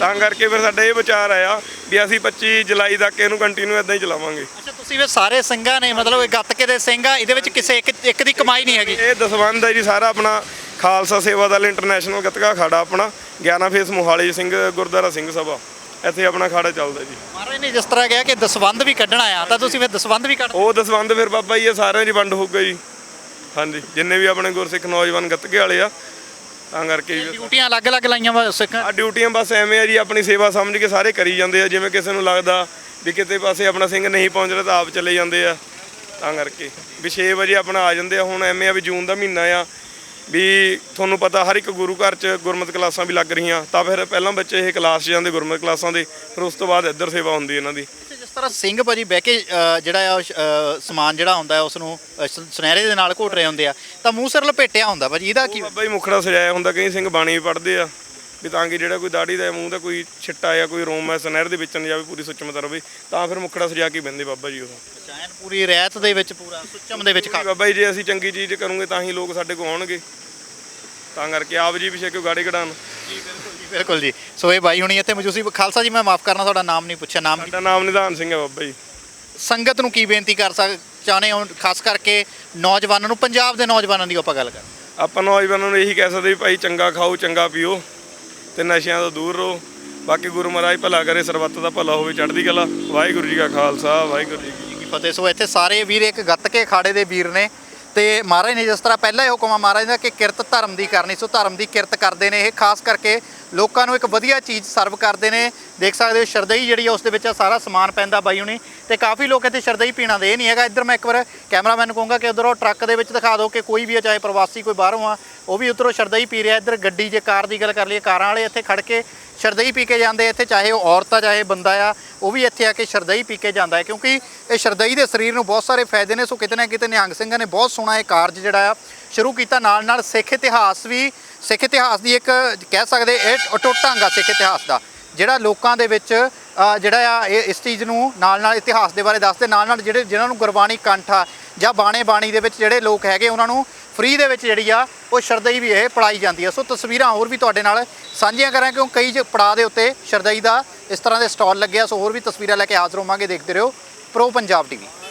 Speaker 7: ਤਾਂ ਕਰਕੇ ਫਿਰ ਸਾਡਾ ਇਹ ਵਿਚਾਰ ਆਇਆ ਵੀ ਅਸੀਂ 25 ਜੁਲਾਈ ਤੱਕ ਇਹਨੂੰ ਕੰਟੀਨਿਊ ਇਦਾਂ ਹੀ ਚਲਾਵਾਂਗੇ।
Speaker 2: ਅੱਛਾ ਤੁਸੀਂ ਵੀ ਸਾਰੇ ਸਿੰਘਾਂ ਨੇ ਮਤਲਬ ਇਹ ਗੱਤਕੇ ਦੇ ਸਿੰਘ ਆ ਇਹਦੇ ਵਿੱਚ ਕਿਸੇ ਇੱਕ ਇੱਕ ਦੀ ਕਮਾਈ ਨਹੀਂ ਹੈਗੀ?
Speaker 7: ਇਹ ਦਸਵੰਧ ਹੈ ਜੀ ਸਾਰਾ ਆਪਣਾ ਖਾਲਸਾ ਸੇਵਾ ਦਲ ਇੰਟਰਨੈਸ਼ਨਲ ਗੱਤਕਾ ਅਖਾੜਾ ਆਪਣਾ 11 ਫੇਸ ਮੋਹਾਲੀ ਸਿੰਘ ਗੁਰਦੁਆਰਾ ਸਿੰਘ ਸਭਾ ਇੱਥੇ ਆਪਣਾ ਅਖਾੜਾ ਚੱਲਦਾ ਜੀ।
Speaker 2: ਮਹਾਰਾਜ ਨੇ ਜਿਸ ਤਰ੍ਹਾਂ ਕਿਹਾ ਕਿ ਦਸਵੰਧ ਵੀ ਕੱਢਣਾ ਆ ਤਾਂ ਤੁਸੀਂ ਫਿਰ ਦਸਵੰਧ ਵੀ ਕੱਢ
Speaker 7: ਉਹ ਦਸਵੰਧ ਫਿਰ ਬਾਬਾ ਜੀ ਇਹ ਸਾਰਿਆਂ 'ਚ ਵੰਡ ਹੋਊਗਾ ਜੀ। ਹਾਂਜੀ ਜਿੰਨੇ ਵੀ ਆਪਣੇ ਗੁਰਸਿੱਖ ਨੌਜਵਾਨ ਗੱਤਕੇ ਵਾਲੇ ਆ ਤਾਂ ਕਰਕੇ ਜੀ
Speaker 2: ਡਿਊਟੀਆਂ ਅਲੱਗ-ਅਲੱਗ ਲਾਈਆਂ ਵਾ ਸਿੱਖਾਂ
Speaker 7: ਆ ਡਿਊਟੀਆਂ ਬਸ ਐਵੇਂ ਆ ਜੀ ਆਪਣੀ ਸੇਵਾ ਸਮਝ ਕੇ ਸਾਰੇ ਕਰੀ ਜਾਂਦੇ ਆ ਜਿਵੇਂ ਕਿਸੇ ਨੂੰ ਲੱਗਦਾ ਵੀ ਕਿਤੇ ਪਾਸੇ ਆਪਣਾ ਸਿੰਘ ਨਹੀਂ ਪਹੁੰਚ ਰਿਹਾ ਤਾਂ ਆਪ ਚਲੇ ਜਾਂਦੇ ਆ। ਤਾਂ ਕਰਕੇ ਵੀ 6 ਵਜੇ ਆਪਣਾ ਆ ਜਾਂਦੇ ਆ ਹੁਣ ਐਵੇਂ ਆ ਵੀ ਜੂਨ ਦਾ ਮਹੀਨਾ ਆ ਵੀ ਤੁਹਾਨੂੰ ਪਤਾ ਹਰ ਇੱਕ ਗੁਰੂ ਘਰ 'ਚ ਗੁਰਮਤਿ ਕਲਾਸਾਂ ਵੀ ਲੱਗ ਰਹੀਆਂ ਤਾਂ ਫਿਰ ਪਹਿਲਾਂ ਬੱਚੇ ਇਹ ਕਲਾਸ 'ਚ ਜਾਂਦੇ ਗੁਰਮਤਿ ਕਲਾਸਾਂ ਦੇ ਫਿਰ ਉਸ ਤੋਂ ਬਾਅਦ ਇੱਧਰ ਸੇਵਾ ਹੁੰਦੀ ਇਹਨਾਂ ਦੀ।
Speaker 2: ਜਿਸ ਤਰ੍ਹਾਂ ਸਿੰਘ ਭਾਜੀ ਬਹਿ ਕੇ ਅ, ਜਿਹੜਾ ਆ ਉਹ ਸ਼- ਅ, ਸਮਾਨ ਜਿਹੜਾ ਹੁੰਦਾ ਹੈ ਉਸ ਨੂੰ ਅ, ਸ- ਸੁਨਹਿਰੇ ਦੇ ਨਾਲ ਘੋਟ ਰਹੇ ਹੁੰਦੇ ਆ। ਤਾਂ ਮੂੰਹ ਸਿਰ ਲਪੇਟਿਆ ਹੁੰਦਾ ਭਾਜੀ ਇਹਦਾ ਕੀ
Speaker 7: ਬਾਬਾ ਜੀ ਮੁਖੜਾ ਸਜਾਇਆ ਹੁੰਦਾ ਕਈ ਸਿੰਘ ਬਾਣੀ ਵੀ ਪੜ੍ਹਦੇ ਆ ਵੀ ਤਾਂ ਕਿ ਜਿਹੜਾ ਕੋਈ ਦਾੜੀ ਦਾ ਮੂੰਹ ਦਾ ਕੋਈ ਛਿੱਟਾ ਜਾਂ ਕੋਈ ਰੋਮ ਹੈ ਸੁਨਹਿਰ ਦੇ ਵਿੱਚ ਨਾ ਜਾਵੇ ਪੂਰੀ ਸੁੱਚਮਤਾ ਰਵੇ ਤਾਂ ਫਿਰ ਮੁਖੜਾ ਸਜਾ ਕੇ ਬੰਦੇ ਬਾਬਾ ਜੀ ਉਹ।
Speaker 2: ਚੈਨ ਪੂਰੀ ਰਹਿਤ ਦੇ ਵਿੱਚ ਪੂਰਾ ਸੁੱਚਮ ਦੇ ਵਿੱਚ ਖਾ
Speaker 7: ਬਾਬਾ ਜੀ ਜੇ ਅਸੀਂ ਚੰਗੀ ਚੀਜ਼ ਕਰੂਗੇ ਤਾਂ ਹੀ ਲੋਕ ਸਾਡੇ ਕੋਲ ਆਉਣਗੇ। ਤਾਂ ਕਰਕੇ ਆਪ ਜੀ ਪਿਛੇ ਕਿਉਂ ਗਾੜੇ ਕਢਾਣ
Speaker 2: ਬਿਲਕੁਲ ਜੀ। ਸੋ ਇਹ ਬਾਈ ਹੁਣੀ ਇੱਥੇ ਮੌਜੂਦ ਖਾਲਸਾ ਜੀ ਮੈਂ ਮਾਫ ਕਰਨਾ ਤੁਹਾਡਾ ਨਾਮ ਨਹੀਂ ਪੁੱਛਿਆ। ਨਾਮ?
Speaker 7: ਸਾਡਾ ਨਾਮ ਨਿਧਾਨ ਸਿੰਘ ਹੈ ਬਾਬਾ ਜੀ।
Speaker 2: ਸੰਗਤ ਨੂੰ ਕੀ ਬੇਨਤੀ ਕਰ ਸਕ ਚਾਹੁੰਦੇ ਹੋ? ਖਾਸ ਕਰਕੇ ਨੌਜਵਾਨਾਂ ਨੂੰ ਪੰਜਾਬ ਦੇ ਨੌਜਵਾਨਾਂ ਦੀ ਆਪਾਂ ਗੱਲ ਕਰ।
Speaker 7: ਆਪਾਂ ਨੌਜਵਾਨਾਂ ਨੂੰ ਇਹੀ ਕਹਿ ਸਕਦੇ ਵੀ ਭਾਈ ਚੰਗਾ ਖਾਓ ਚੰਗਾ ਪੀਓ ਤੇ ਨਸ਼ਿਆਂ ਤੋਂ ਦੂਰ ਰਹੋ। ਬਾਕੀ ਗੁਰੂ ਮਹਾਰਾਜ ਭਲਾ ਕਰੇ ਸਰਬੱਤ ਦਾ ਭਲਾ ਹੋਵੇ ਚੜ੍ਹਦੀ ਕਲਾ। ਵਾਹਿਗੁਰੂ ਜੀ ਕਾ ਖਾਲਸਾ ਵਾਹਿਗੁਰੂ ਜੀ ਕੀ
Speaker 2: ਫਤਿਹ। ਸੋ ਇੱਥੇ ਸਾਰੇ ਵੀਰ ਇੱਕ ਗੱਤਕੇ ਖਾੜੇ ਦੇ ਵੀਰ ਨੇ ਤੇ ਮਹਾਰਾਜ ਨੇ ਜਿਸ ਤਰ੍ਹਾਂ ਪਹਿਲਾਂ ਹੀ ਹੁਕਮ ਆ ਮਹਾਰਾਜ ਦਾ ਕਿ ਕਿਰਤ ਧਰਮ ਦੀ ਕਰਨੀ। ਸੋ ਧਰਮ ਦੀ ਕਿਰਤ ਕਰਦੇ ਨੇ ਇਹ। ਖਾਸ ਕਰਕੇ ਲੋਕਾਂ ਨੂੰ ਇੱਕ ਵਧੀਆ ਚੀਜ਼ ਸਰਵ ਕਰਦੇ ਨੇ। ਦੇਖ ਸਕਦੇ ਹੋ ਸ਼ਰਦਈ ਜਿਹੜੀ ਆ, ਉਸ ਦੇ ਵਿੱਚ ਆ ਸਾਰਾ ਸਮਾਨ ਪੈਂਦਾ ਬਾਈ ਹੁਣੀ। ਤੇ ਕਾਫੀ ਲੋਕ ਇੱਥੇ ਸ਼ਰਦਈ ਪੀਣਾ ਦੇ ਇਹ ਨਹੀਂ ਹੈਗਾ। ਇੱਧਰ ਮੈਂ ਇੱਕ ਵਾਰ ਕੈਮਰਾਮੈਨ ਨੂੰ ਕਹੂੰਗਾ ਕਿ ਉਧਰ ਟਰੱਕ ਦੇ ਵਿੱਚ ਦਿਖਾ ਦਿਓ ਕਿ ਕੋਈ ਵੀ ਆ, ਚਾਹੇ ਪ੍ਰਵਾਸੀ ਕੋਈ ਬਾਹਰੋਂ ਆ, ਉਹ ਵੀ ਉਧਰੋਂ ਸ਼ਰਦਈ ਪੀ ਰਿਹਾ। ਇੱਧਰ ਗੱਡੀ ਜੇ ਕਾਰ ਦੀ ਗੱਲ ਕਰ ਲਈਏ, ਕਾਰਾਂ ਵਾਲੇ ਇੱਥੇ ਖੜ ਕੇ ਸ਼ਰਦਈ ਪੀ ਕੇ ਜਾਂਦੇ ਇੱਥੇ ਚਾਹੇ ਉਹ ਔਰਤ ਆ, ਚਾਹੇ ਬੰਦਾ ਆ, ਉਹ ਵੀ ਇੱਥੇ ਆ ਕੇ ਸ਼ਰਦਈ ਪੀ ਕੇ ਜਾਂਦਾ ਹੈ। ਕਿਉਂਕਿ ਇਹ ਸ਼ਰਦਈ ਦੇ ਸਰੀਰ ਨੂੰ ਬਹੁਤ ਸਾਰੇ ਫਾਇਦੇ ਨੇ। ਸੋ ਕਿਤੇ ਨਾ ਕਿਤੇ ਨਿਹੰਗ ਸਿੰਘਾਂ ਨੇ ਬਹੁਤ ਸੋਹਣਾ ਇਹ ਕਾਰਜ ਜਿਹੜਾ ਆ ਸ਼ੁਰੂ ਕੀਤਾ। ਨਾਲ ਨਾਲ ਸਿੱਖ ਇਤਿਹਾਸ ਵੀ, ਸਿੱਖ ਇਤਿਹਾਸ ਦੀ ਇੱਕ ਕਹਿ ਸਕਦੇ ਇਹ ਅਟੁੱਟ ਅੰਗ ਆ ਸਿੱਖ ਇਤਿਹਾਸ ਦਾ। ਜਿਹੜਾ ਲੋਕਾਂ ਦੇ ਵਿੱਚ ਜਿਹੜਾ ਆ, ਇਹ ਇਸ ਚੀਜ਼ ਨੂੰ ਨਾਲ ਨਾਲ ਇਤਿਹਾਸ ਦੇ ਬਾਰੇ ਦੱਸਦੇ, ਨਾਲ ਨਾਲ ਜਿਹੜੇ ਜਿਨ੍ਹਾਂ ਨੂੰ ਗੁਰਬਾਣੀ ਕੰਠ ਆ ਜਾਂ ਬਾਣੇ ਬਾਣੀ ਦੇ ਵਿੱਚ ਜਿਹੜੇ ਲੋਕ ਹੈਗੇ, ਉਹਨਾਂ ਨੂੰ ਫ੍ਰੀ ਦੇ ਵਿੱਚ ਜਿਹੜੀ ਆ, ਉਹ ਸ਼ਰਦਈ ਵੀ ਇਹ ਪੜਾਈ ਜਾਂਦੀ ਆ। ਸੋ ਤਸਵੀਰਾਂ ਹੋਰ ਵੀ ਤੁਹਾਡੇ ਨਾਲ ਸਾਂਝੀਆਂ ਕਰਾਂ ਕਿਉਂ ਕਈ ਜ- ਪੜਾਅ ਦੇ ਉੱਤੇ ਸ਼ਰਦਈ ਦਾ ਇਸ ਤਰ੍ਹਾਂ ਦੇ ਸਟਾਲ ਲੱਗਿਆ ਸੋ ਹੋਰ ਵੀ ਤਸਵੀਰਾਂ ਲੈ ਕੇ ਹਾਜ਼ਰ ਹੋਵਾਂਗੇ, ਦੇਖਦੇ ਰਹੋ ਪ੍ਰੋ ਪੰਜਾਬ ਟੀਵੀ।